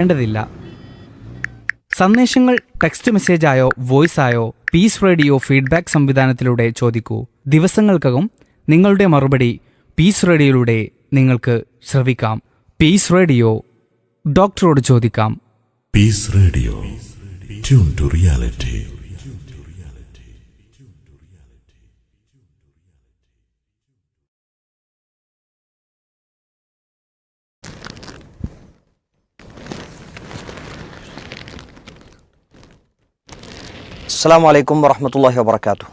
വേണ്ടതില്ല. സന്ദേശങ്ങൾ ടെക്സ്റ്റ് മെസ്സേജായോ വോയിസ് ആയോ പീസ് റേഡിയോ ഫീഡ്ബാക്ക് സംവിധാനത്തിലൂടെ ചോദിക്കൂ. ദിവസങ്ങൾക്കകം നിങ്ങളുടെ മറുപടി പീസ് റേഡിയോയിലൂടെ നിങ്ങൾക്ക് ശ്രവിക്കാം. പീസ് റേഡിയോ ഡോക്ടറോട് ചോദിക്കാം. Peace radio tune to reality. അസ്സാം വലൈക്കും വറഹമത്തല്ലാഹി വാബർക്കാത്തു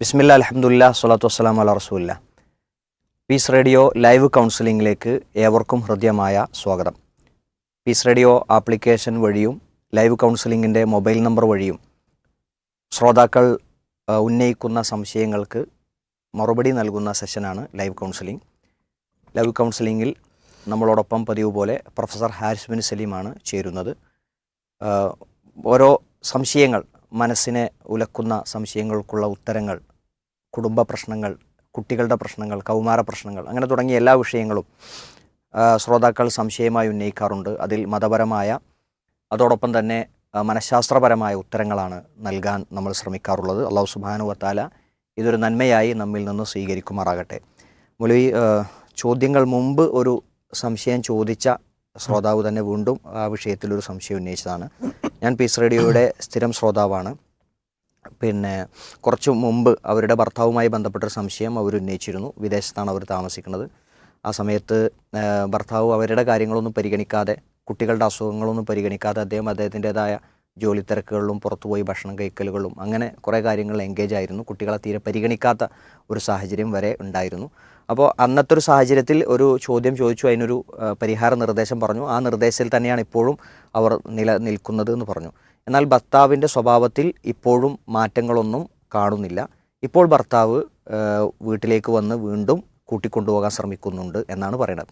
ബിസ്മില്ല അലഹമുല്ല സ്വലാത്തു വസ്സലാം അല റസൂല്ല പീസ് റേഡിയോ ലൈവ് കൗൺസിലിംഗിലേക്ക് ഏവർക്കും ഹൃദ്യമായ സ്വാഗതം. പീസ് റേഡിയോ ആപ്ലിക്കേഷൻ വഴിയും ലൈവ് കൗൺസിലിങ്ങിന്റെ മൊബൈൽ നമ്പർ വഴിയും ശ്രോതാക്കൾ ഉന്നയിക്കുന്ന സംശയങ്ങൾക്ക് മറുപടി നൽകുന്ന സെഷനാണ് ലൈവ് കൗൺസിലിംഗ് ലൈവ് കൗൺസിലിംഗിൽ നമ്മളോടൊപ്പം പതിവ് പോലെ പ്രൊഫസർ ഹാരിസ് ബിൻ സലീമാണ് ചേരുന്നത്. ഓരോ സംശയങ്ങൾ മനസ്സിനെ ഉലക്കുന്ന സംശയങ്ങൾക്കുള്ള ഉത്തരങ്ങൾ കുടുംബ പ്രശ്നങ്ങൾ കുട്ടികളുടെ പ്രശ്നങ്ങൾ കൗമാര പ്രശ്നങ്ങൾ അങ്ങനെ തുടങ്ങിയ എല്ലാ വിഷയങ്ങളും ശ്രോതാക്കൾ സംശയമായി ഉന്നയിക്കാറുണ്ട്. അതിൽ മതപരമായ അതോടൊപ്പം തന്നെ മനഃശാസ്ത്രപരമായ ഉത്തരങ്ങളാണ് നൽകാൻ നമ്മൾ ശ്രമിക്കാറുള്ളത്. അള്ളാഹു സുബാനു വത്താല ഇതൊരു നന്മയായി നമ്മിൽ നിന്ന് സ്വീകരിക്കുമാറാകട്ടെ. മുലവി ചോദ്യങ്ങൾ മുമ്പ് ഒരു സംശയം ചോദിച്ച ശ്രോതാവ് തന്നെ വീണ്ടും ആ വിഷയത്തിൽ ഒരു സംശയം ഉന്നയിച്ചതാണ്. ഞാൻ പീസ് റേഡിയോയുടെ സ്ഥിരം ശ്രോതാവാണ്. പിന്നെ കുറച്ച് മുമ്പ് അവരുടെ ഭർത്താവുമായി ബന്ധപ്പെട്ടൊരു സംശയം അവർ ഉന്നയിച്ചിരുന്നു. വിദേശത്താണ് അവർ താമസിക്കുന്നത്. ആ സമയത്ത് ഭർത്താവ് അവരുടെ കാര്യങ്ങളൊന്നും പരിഗണിക്കാതെ കുട്ടികളുടെ അസുഖങ്ങളൊന്നും പരിഗണിക്കാതെ അദ്ദേഹം അദ്ദേഹത്തിന്റെതായ ജോലി തിരക്കുകളിലും പുറത്തുപോയി ഭക്ഷണം കഴിക്കലുകളും അങ്ങനെ കുറേ കാര്യങ്ങൾ എൻഗേജ് ആയിരുന്നു. കുട്ടികളെ തീരെ പരിഗണിക്കാത്ത ഒരു സാഹചര്യം വരെ ഉണ്ടായിരുന്നു. അപ്പോൾ അന്നത്തെ ഒരു സാഹചര്യത്തിൽ ഒരു ചോദ്യം ചോദിച്ചു അതിനൊരു പരിഹാര നിർദ്ദേശം പറഞ്ഞു. ആ നിർദ്ദേശത്തിൽ തന്നെയാണ് ഇപ്പോഴും അവർ നില നിൽക്കുന്നത് എന്ന് പറഞ്ഞു. എന്നാൽ ഭർത്താവിന്റെ സ്വഭാവത്തിൽ ഇപ്പോഴും മാറ്റങ്ങളൊന്നും കാണുന്നില്ല. ഇപ്പോൾ ഭർത്താവ് വീട്ടിലേക്ക് വന്ന് വീണ്ടും കൂട്ടിക്കൊണ്ടുപോകാൻ ശ്രമിക്കുന്നുണ്ട് എന്നാണ് പറയുന്നത്.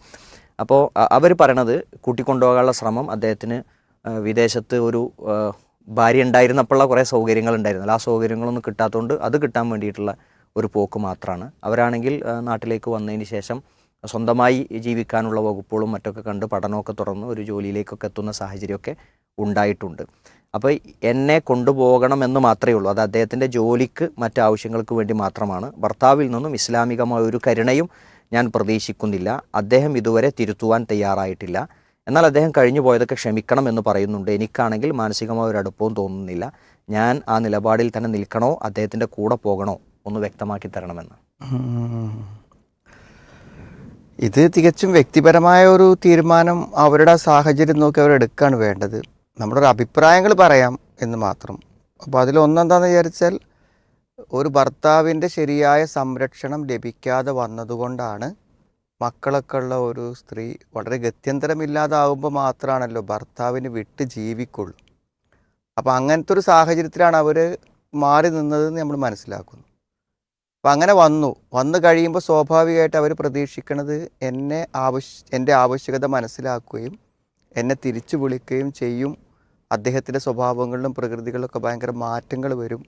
അപ്പോൾ അവർ പറയണത് കൂട്ടിക്കൊണ്ടുപോകാനുള്ള ശ്രമം അദ്ദേഹത്തിന് വിദേശത്ത് ഒരു ഭാര്യ ഉണ്ടായിരുന്നപ്പോഴുള്ള കുറേ സൗകര്യങ്ങൾ ഉണ്ടായിരുന്നില്ല ആ സൗകര്യങ്ങളൊന്നും കിട്ടാത്തതുകൊണ്ട് അത് കിട്ടാൻ വേണ്ടിയിട്ടുള്ള ഒരു പോക്ക് മാത്രമാണ് അവരാണെങ്കിൽ നാട്ടിലേക്ക് വന്നതിന് ശേഷം സ്വന്തമായി ജീവിക്കാനുള്ള വകുപ്പുകളും മറ്റൊക്കെ കണ്ട് പഠനമൊക്കെ തുറന്ന് ഒരു ജോലിയിലേക്കൊക്കെ എത്തുന്ന സാഹചര്യമൊക്കെ ഉണ്ടായിട്ടുണ്ട്. അപ്പോൾ എന്നെ കൊണ്ടുപോകണമെന്ന് മാത്രമേ ഉള്ളൂ. അത് അദ്ദേഹത്തിന്റെ ജോലിക്ക് മറ്റ് ആവശ്യങ്ങൾക്ക് വേണ്ടി മാത്രമാണ്. ഭർത്താവിൽ നിന്നും ഇസ്ലാമികമായ ഒരു കരുണയും ഞാൻ പ്രതീക്ഷിക്കുന്നില്ല. അദ്ദേഹം ഇതുവരെ തിരുത്തുവാൻ തയ്യാറായിട്ടില്ല. എന്നാൽ അദ്ദേഹം കഴിഞ്ഞു പോയതൊക്കെ ക്ഷമിക്കണം എന്ന് പറയുന്നുണ്ട്. എനിക്കാണെങ്കിൽ മാനസികമായ ഒരു അടുപ്പവും തോന്നുന്നില്ല. ഞാൻ ആ നിലപാടിൽ തന്നെ നിൽക്കണോ? അദ്ദേഹത്തിന്റെ കൂടെ പോകണോ? ഒന്ന് വ്യക്തമാക്കി തരണമെന്ന്. ഇത് തികച്ചും വ്യക്തിപരമായ ഒരു തീരുമാനം അവരുടെ സാഹചര്യം നോക്കി അവർ എടുക്കുകയാണ് വേണ്ടത്. നമ്മുടെ ഒരു അഭിപ്രായങ്ങൾ പറയാം എന്ന് മാത്രം. അപ്പോൾ അതിലൊന്നെന്താണെന്ന് വിചാരിച്ചാൽ ഒരു ഭർത്താവിന്റെ ശരിയായ സംരക്ഷണം ലഭിക്കാതെ വന്നതുകൊണ്ടാണ് മക്കളൊക്കെ ഉള്ള ഒരു സ്ത്രീ വളരെ ഗത്യന്തരമില്ലാതാവുമ്പോൾ മാത്രമാണല്ലോ ഭർത്താവിന് വിട്ട് ജീവിക്കുള്ളൂ. അപ്പോൾ അങ്ങനത്തെ ഒരു സാഹചര്യത്തിലാണ് അവർ മാറി നിന്നതെന്ന് നമ്മൾ മനസ്സിലാക്കുന്നു. അപ്പം അങ്ങനെ വന്നു. വന്നു കഴിയുമ്പോൾ സ്വാഭാവികമായിട്ട് അവർ പ്രതീക്ഷിക്കുന്നത് എന്നെ ആവശ്യ എന്റെ ആവശ്യകത മനസ്സിലാക്കുകയും എന്നെ തിരിച്ചു വിളിക്കുകയും ചെയ്യും. അദ്ദേഹത്തിന്റെ സ്വഭാവങ്ങളിലും പ്രകൃതികളിലൊക്കെ ഭയങ്കര മാറ്റങ്ങൾ വരും.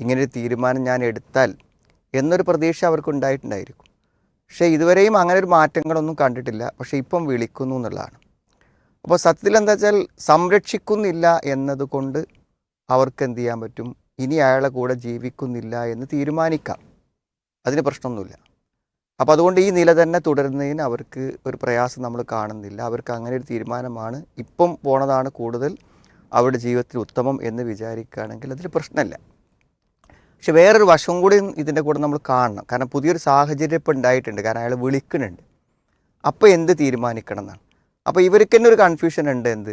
ഇങ്ങനൊരു തീരുമാനം ഞാൻ എടുത്താൽ എന്നൊരു പ്രതീക്ഷ അവർക്ക് ഉണ്ടായിട്ടുണ്ടായിരിക്കും പക്ഷേ ഇതുവരെയും അങ്ങനെ ഒരു മാറ്റങ്ങളൊന്നും കണ്ടിട്ടില്ല. പക്ഷേ ഇപ്പം വിളിക്കുന്നു എന്നുള്ളതാണ്. അപ്പോൾ സത്യത്തിൽ എന്താ വെച്ചാൽ സംരക്ഷിക്കുന്നില്ല എന്നതുകൊണ്ട് അവർക്ക് എന്ത് ചെയ്യാൻ പറ്റും? ഇനി അയാളെ കൂടെ ജീവിക്കുന്നില്ല എന്ന് തീരുമാനിക്കാം. അതിന് പ്രശ്നമൊന്നുമില്ല. അപ്പോൾ അതുകൊണ്ട് ഈ നില തന്നെ തുടരുന്നതിന് അവർക്ക് ഒരു പ്രയാസം നമ്മൾ കാണുന്നില്ല. അവർക്ക് അങ്ങനെ ഒരു തീരുമാനമാണ് ഇപ്പം പോണതാണ് കൂടുതൽ. അവരുടെ ജീവിതത്തിൽ ഉത്തമം എന്ന് വിചാരിക്കുകയാണെങ്കിൽ അതിൽ പ്രശ്നമില്ല. പക്ഷെ വേറൊരു വശം കൂടി ഇതിന്റെ കൂടെ നമ്മൾ കാണണം. കാരണം പുതിയൊരു സാഹചര്യം ഇപ്പോൾ ഉണ്ടായിട്ടുണ്ട്. കാരണം അയാൾ വിളിക്കുന്നുണ്ട്. അപ്പോൾ എന്ത് തീരുമാനിക്കണം എന്നാണ് അപ്പോൾ ഇവർക്ക് തന്നെ ഒരു കൺഫ്യൂഷൻ ഉണ്ട് എന്ത്?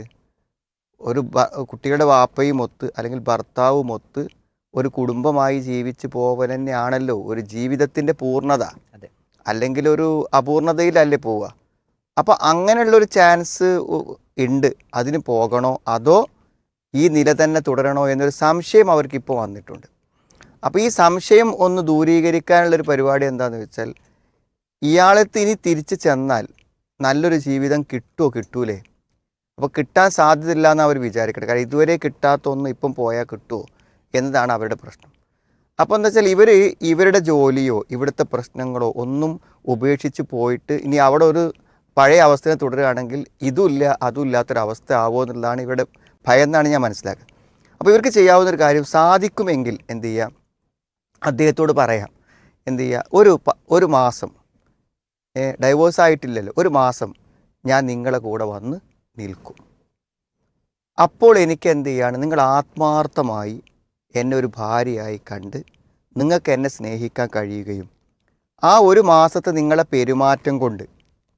ഒരു കുട്ടിയുടെ കുട്ടികളുടെ വാപ്പയും ഒത്ത് അല്ലെങ്കിൽ ഭർത്താവും ഒത്ത് ഒരു കുടുംബമായി ജീവിച്ച് പോവൽ തന്നെയാണല്ലോ ഒരു ജീവിതത്തിന്റെ പൂർണത. അതെ. അല്ലെങ്കിൽ ഒരു അപൂർണതയിലല്ലേ പോവുക. അപ്പോൾ അങ്ങനെയുള്ളൊരു ചാൻസ് ഉണ്ട്. അതിന് പോകണോ അതോ ഈ നില തന്നെ തുടരണോ എന്നൊരു സംശയം അവർക്കിപ്പോൾ വന്നിട്ടുണ്ട്. അപ്പോൾ ഈ സംശയം ഒന്ന് ദൂരീകരിക്കാനുള്ളൊരു പരിപാടി എന്താണെന്ന് വെച്ചാൽ ഇയാളെ ഇനി തിരിച്ച് ചെന്നാൽ നല്ലൊരു ജീവിതം കിട്ടുമോ കിട്ടൂലേ? അപ്പോൾ കിട്ടാൻ സാധ്യതയില്ല എന്ന് അവർ വിചാരിക്കട്ടെ കാരണം ഇതുവരെ കിട്ടാത്ത ഒന്ന് ഇപ്പം പോയാൽ കിട്ടുമോ എന്നതാണ് അവരുടെ പ്രശ്നം. അപ്പോൾ എന്താ വെച്ചാൽ ഇവർ ഇവരുടെ ജോലിയോ ഇവിടുത്തെ പ്രശ്നങ്ങളോ ഒന്നും ഉപേക്ഷിച്ച് പോയിട്ട് ഇനി അവിടെ ഒരു പഴയ അവസ്ഥയെ തുടരുകയാണെങ്കിൽ ഇതുമില്ല അതും ഇല്ലാത്തൊരവസ്ഥ ആവുമോ എന്നുള്ളതാണ് ഇവരുടെ ഭയം എന്നാണ് ഞാൻ മനസ്സിലാക്കുന്നത്. അപ്പോൾ ഇവർക്ക് ചെയ്യാവുന്ന ഒരു കാര്യം സാധിക്കുമെങ്കിൽ എന്ത് ചെയ്യാം? അദ്ദേഹത്തോട് പറയാം എന്ത് ചെയ്യുക ഒരു ഒരു മാസം ഡൈവോഴ്സ് ആയിട്ടില്ലല്ലോ ഒരു മാസം ഞാൻ നിങ്ങളെ കൂടെ വന്ന് നിൽക്കും. അപ്പോൾ എനിക്ക് എന്ത് ചെയ്യാണ് നിങ്ങൾ ആത്മാർത്ഥമായി എന്നെ ഒരു ഭാര്യയായി കണ്ട് നിങ്ങൾക്ക് എന്നെ സ്നേഹിക്കാൻ കഴിയുകയും ആ ഒരു മാസത്തെ നിങ്ങളെ പെരുമാറ്റം കൊണ്ട്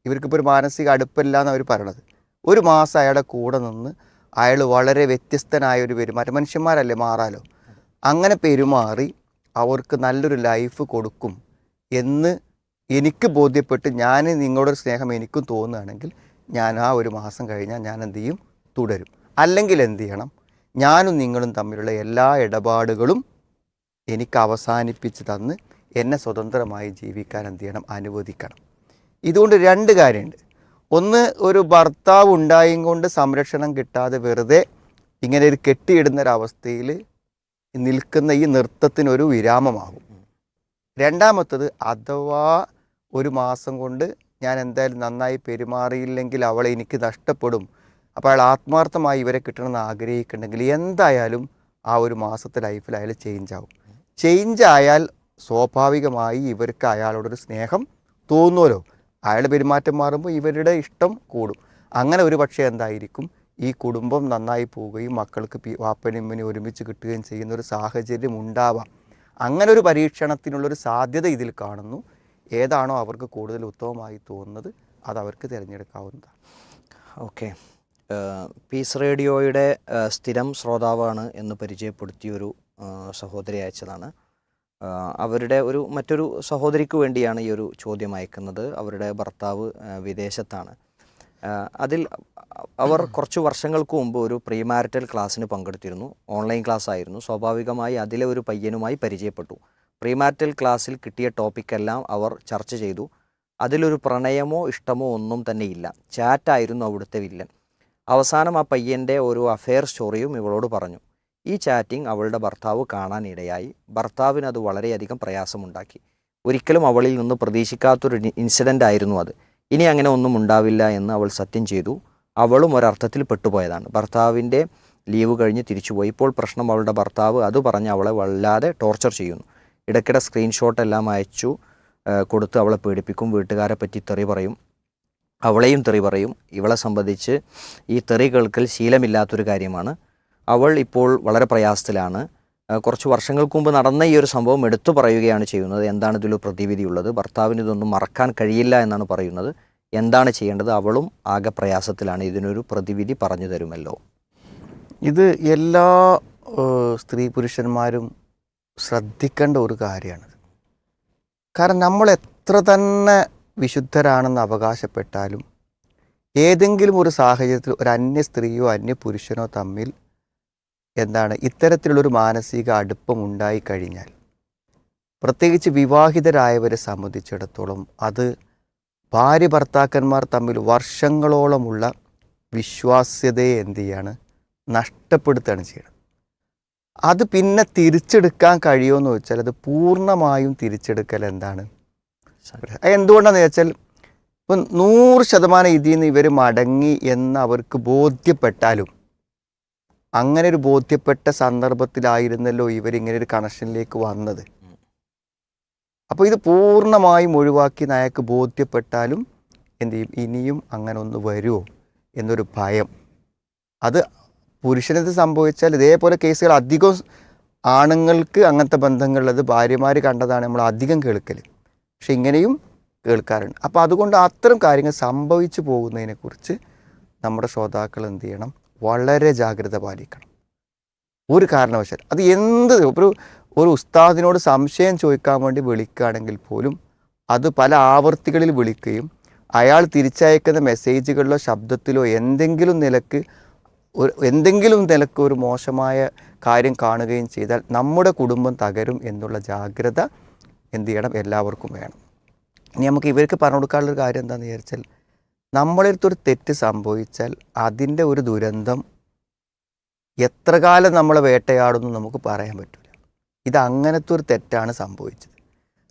ഇവർക്കിപ്പോൾ ഒരു മാനസിക അടുപ്പല്ല എന്ന് പറയണത് ഒരു മാസം അയാളുടെ കൂടെ നിന്ന് അയാൾ വളരെ വ്യത്യസ്തനായ ഒരു പെരുമാറ്റം മനുഷ്യന്മാരല്ലേ മാറാലോ? അങ്ങനെ പെരുമാറി അവർക്ക് നല്ലൊരു ലൈഫ് കൊടുക്കും എന്ന് എനിക്ക് ബോധ്യപ്പെട്ട് ഞാൻ നിങ്ങളുടെ സ്നേഹം എനിക്കും തോന്നുകയാണെങ്കിൽ ഞാൻ ആ ഒരു മാസം കഴിഞ്ഞാൽ ഞാൻ എന്ത് ചെയ്യും? തുടരും. അല്ലെങ്കിൽ എന്ത് ചെയ്യണം? ഞാനും നിങ്ങളും തമ്മിലുള്ള എല്ലാ ഇടപാടുകളും എനിക്ക് അവസാനിപ്പിച്ച് തന്ന് എന്നെ സ്വതന്ത്രമായി ജീവിക്കാൻ എന്ത് ചെയ്യണം? അനുവദിക്കണം. ഇതുകൊണ്ട് രണ്ട് കാര്യമുണ്ട്. ഒന്ന് ഒരു ഭർത്താവ് ഉണ്ടായും കൊണ്ട് സംരക്ഷണം കിട്ടാതെ വെറുതെ ഇങ്ങനെ ഒരു കെട്ടിയിടുന്ന ഒരവസ്ഥയിൽ നിൽക്കുന്ന ഈ നൃത്തത്തിനൊരു വിരാമമാകും. രണ്ടാമത്തത് അഥവാ ഒരു മാസം കൊണ്ട് ഞാൻ എന്തായാലും നന്നായി പെരുമാറിയില്ലെങ്കിൽ അവളെ എനിക്ക് നഷ്ടപ്പെടും. അപ്പോൾ അയാൾ ആത്മാർത്ഥമായി ഇവരെ കിട്ടണമെന്ന് ആഗ്രഹിക്കുന്നുണ്ടെങ്കിൽ എന്തായാലും ആ ഒരു മാസത്തെ ലൈഫിൽ അയാൾ ചേഞ്ച് ആവും. ചേഞ്ച് ആയാൽ സ്വാഭാവികമായി ഇവർക്ക് അയാളോടൊരു സ്നേഹം തോന്നുമല്ലോ. അയാളുടെ പെരുമാറ്റം മാറുമ്പോൾ ഇവരുടെ ഇഷ്ടം കൂടും. അങ്ങനെ ഒരു പക്ഷേ എന്തായിരിക്കും? ഈ കുടുംബം നന്നായി പോവുകയും മക്കൾക്ക് പി വാപ്പനും ഇമ്മനും ഒരുമിച്ച് കിട്ടുകയും ചെയ്യുന്ന ഒരു സാഹചര്യം ഉണ്ടാവാം. അങ്ങനെ ഒരു പരീക്ഷണത്തിനുള്ളൊരു സാധ്യത ഇതിൽ കാണുന്നു. ഏതാണോ അവർക്ക് കൂടുതൽ ഉത്തമമായി തോന്നുന്നത് അത് അവർക്ക് തിരഞ്ഞെടുക്കാവുന്നതാണ്. ഓക്കെ. പീസ് റേഡിയോയുടെ സ്ഥിരം ശ്രോതാവാണ് എന്ന് പരിചയപ്പെടുത്തിയൊരു സഹോദരി അയച്ചതാണ്. അവരുടെ ഒരു മറ്റൊരു സഹോദരിക്ക് വേണ്ടിയാണ് ഈ ഒരു ചോദ്യം അയക്കുന്നത്. അവരുടെ ഭർത്താവ് വിദേശത്താണ്. അതിൽ അവർ കുറച്ച് വർഷങ്ങൾക്ക് മുമ്പ് ഒരു പ്രീമാരിറ്റൽ ക്ലാസ്സിന് പങ്കെടുത്തിരുന്നു. ഓൺലൈൻ ക്ലാസ് ആയിരുന്നു സ്വാഭാവികമായി അതിലെ ഒരു പയ്യനുമായി പരിചയപ്പെട്ടു. പ്രീമാരിറ്റൽ ക്ലാസ്സിൽ കിട്ടിയ ടോപ്പിക്കെല്ലാം അവർ ചർച്ച ചെയ്തു. അതിലൊരു പ്രണയമോ ഇഷ്ടമോ ഒന്നും തന്നെ ഇല്ല. ചാറ്റായിരുന്നു അവിടുത്തെ വില്ലൻ. അവസാനം ആ പയ്യന്റെ ഒരു അഫെയർ സ്റ്റോറിയും ഇവളോട് പറഞ്ഞു. ഈ ചാറ്റിംഗ് അവളുടെ ഭർത്താവ് കാണാനിടയായി. ഭർത്താവിന് അത് വളരെയധികം പ്രയാസമുണ്ടാക്കി. ഒരിക്കലും അവളിൽ നിന്ന് പ്രതീക്ഷിക്കാത്തൊരു ഇൻസിഡന്റ് ആയിരുന്നു അത്. ഇനി അങ്ങനെ ഒന്നും ഉണ്ടാവില്ല എന്ന് അവൾ സത്യം ചെയ്തു. അവളും ഒരർത്ഥത്തിൽ പെട്ടുപോയതാണ്. ഭർത്താവിന്റെ ലീവ് കഴിഞ്ഞ് തിരിച്ചുപോയി. ഇപ്പോൾ പ്രശ്നം അവളുടെ ഭർത്താവ് അത് പറഞ്ഞ് അവളെ വല്ലാതെ ടോർച്ചർ ചെയ്യുന്നു. ഇടയ്ക്കിടെ സ്ക്രീൻഷോട്ട് എല്ലാം അയച്ചു കൊടുത്ത് അവളെ പേടിപ്പിക്കും വീട്ടുകാരെ പറ്റി തെറി പറയും. അവളെയും തെറി പറയും. ഇവളെ സംബന്ധിച്ച് ഈ തെറി കേൾക്കൽ ശീലമില്ലാത്തൊരു കാര്യമാണ്. അവൾ ഇപ്പോൾ വളരെ പ്രയാസത്തിലാണ്. കുറച്ച് വർഷങ്ങൾക്ക് മുമ്പ് നടന്ന ഈ ഒരു സംഭവം എടുത്തു പറയുകയാണ് ചെയ്യുന്നത്. എന്താണ് ഇതിൽ പ്രതിവിധിയുള്ളത് ഭർത്താവിന് ഇതൊന്നും മറക്കാൻ കഴിയില്ല എന്നാണ് പറയുന്നത്. എന്താണ് ചെയ്യേണ്ടത്? അവളും ആകെ പ്രയാസത്തിലാണ്. ഇതിനൊരു പ്രതിവിധി പറഞ്ഞു തരുമല്ലോ. ഇത് എല്ലാ സ്ത്രീ പുരുഷന്മാരും ശ്രദ്ധിക്കേണ്ട ഒരു കാര്യമാണ്. കാരണം നമ്മൾ എത്ര തന്നെ വിശുദ്ധരാണെന്ന് അവകാശപ്പെട്ടാലും ഏതെങ്കിലും ഒരു സാഹചര്യത്തിൽ ഒരു അന്യ സ്ത്രീയോ അന്യ പുരുഷനോ തമ്മിൽ എന്താണ്? ഇത്തരത്തിലുള്ളൊരു മാനസിക അടുപ്പം ഉണ്ടായിക്കഴിഞ്ഞാൽ പ്രത്യേകിച്ച് വിവാഹിതരായവരെ സംബന്ധിച്ചിടത്തോളം അത് ഭാര്യ ഭർത്താക്കന്മാർ തമ്മിൽ വർഷങ്ങളോളമുള്ള വിശ്വാസ്യതയെ എന്ത് ചെയ്യാണ്? നഷ്ടപ്പെടുത്തുകയാണ് ചെയ്യുന്നത്. അത് പിന്നെ തിരിച്ചെടുക്കാൻ കഴിയുമെന്ന് വെച്ചാൽ അത് പൂർണമായും തിരിച്ചെടുക്കൽ എന്താണ്? എന്തുകൊണ്ടാണെന്ന് വെച്ചാൽ ഇപ്പം നൂറ് ശതമാനം ഇതിൽ നിന്ന് ഇവർ മടങ്ങി എന്ന് അവർക്ക് ബോധ്യപ്പെട്ടാലും അങ്ങനെ ഒരു ബോധ്യപ്പെട്ട സന്ദർഭത്തിലായിരുന്നല്ലോ ഇവരിങ്ങനെ ഒരു കണക്ഷനിലേക്ക് വന്നത്. അപ്പോൾ ഇത് പൂർണമായും ഒഴിവാക്കി നായക്ക് ബോധ്യപ്പെട്ടാലും എന്ത് ചെയ്യും? ഇനിയും അങ്ങനെ ഒന്ന് വരുമോ എന്നൊരു ഭയം. അത് പുരുഷനത് സംഭവിച്ചാൽ ഇതേപോലെ കേസുകൾ അധികം ആണുങ്ങൾക്ക് അങ്ങനത്തെ ബന്ധങ്ങളുള്ളത് ഭാര്യമാർ കണ്ടതാണ് നമ്മൾ അധികം കേൾക്കൽ പക്ഷെ ഇങ്ങനെയും കേൾക്കാറുണ്ട്. അപ്പോൾ അതുകൊണ്ട് അത്തരം കാര്യങ്ങൾ സംഭവിച്ചു പോകുന്നതിനെക്കുറിച്ച് നമ്മുടെ ശ്രോതാക്കൾ എന്ത് ചെയ്യണം? വളരെ ജാഗ്രത പാലിക്കണം. ഒരു കാരണവശാൽ അത് എന്ത് ഒരു ഒരു ഉസ്താദിനോട് സംശയം ചോദിക്കാൻ വേണ്ടി വിളിക്കുകയാണെങ്കിൽ പോലും അത് പല ആവർത്തികളിൽ വിളിക്കുകയും അയാൾ തിരിച്ചയക്കുന്ന മെസ്സേജുകളിലോ ശബ്ദത്തിലോ എന്തെങ്കിലും നിലയ്ക്ക് ഒരു എന്തെങ്കിലും നിലയ്ക്ക് ഒരു മോശമായ കാര്യം കാണുകയും ചെയ്താൽ നമ്മുടെ കുടുംബം തകരും എന്നുള്ള ജാഗ്രത എന്ത് ചെയ്യണം? എല്ലാവർക്കും വേണം. ഇനി നമുക്ക് ഇവർക്ക് പറഞ്ഞു കൊടുക്കാനുള്ളൊരു കാര്യം എന്താണെന്ന് വിചാരിച്ചാൽ നമ്മളടുത്തൊരു തെറ്റ് സംഭവിച്ചാൽ അതിന്റെ ഒരു ദുരന്തം എത്ര കാലം നമ്മളെ വേട്ടയാടുന്നു നമുക്ക് പറയാൻ പറ്റില്ല ഇത് അങ്ങനത്തെ ഒരു തെറ്റാണ് സംഭവിച്ചത്.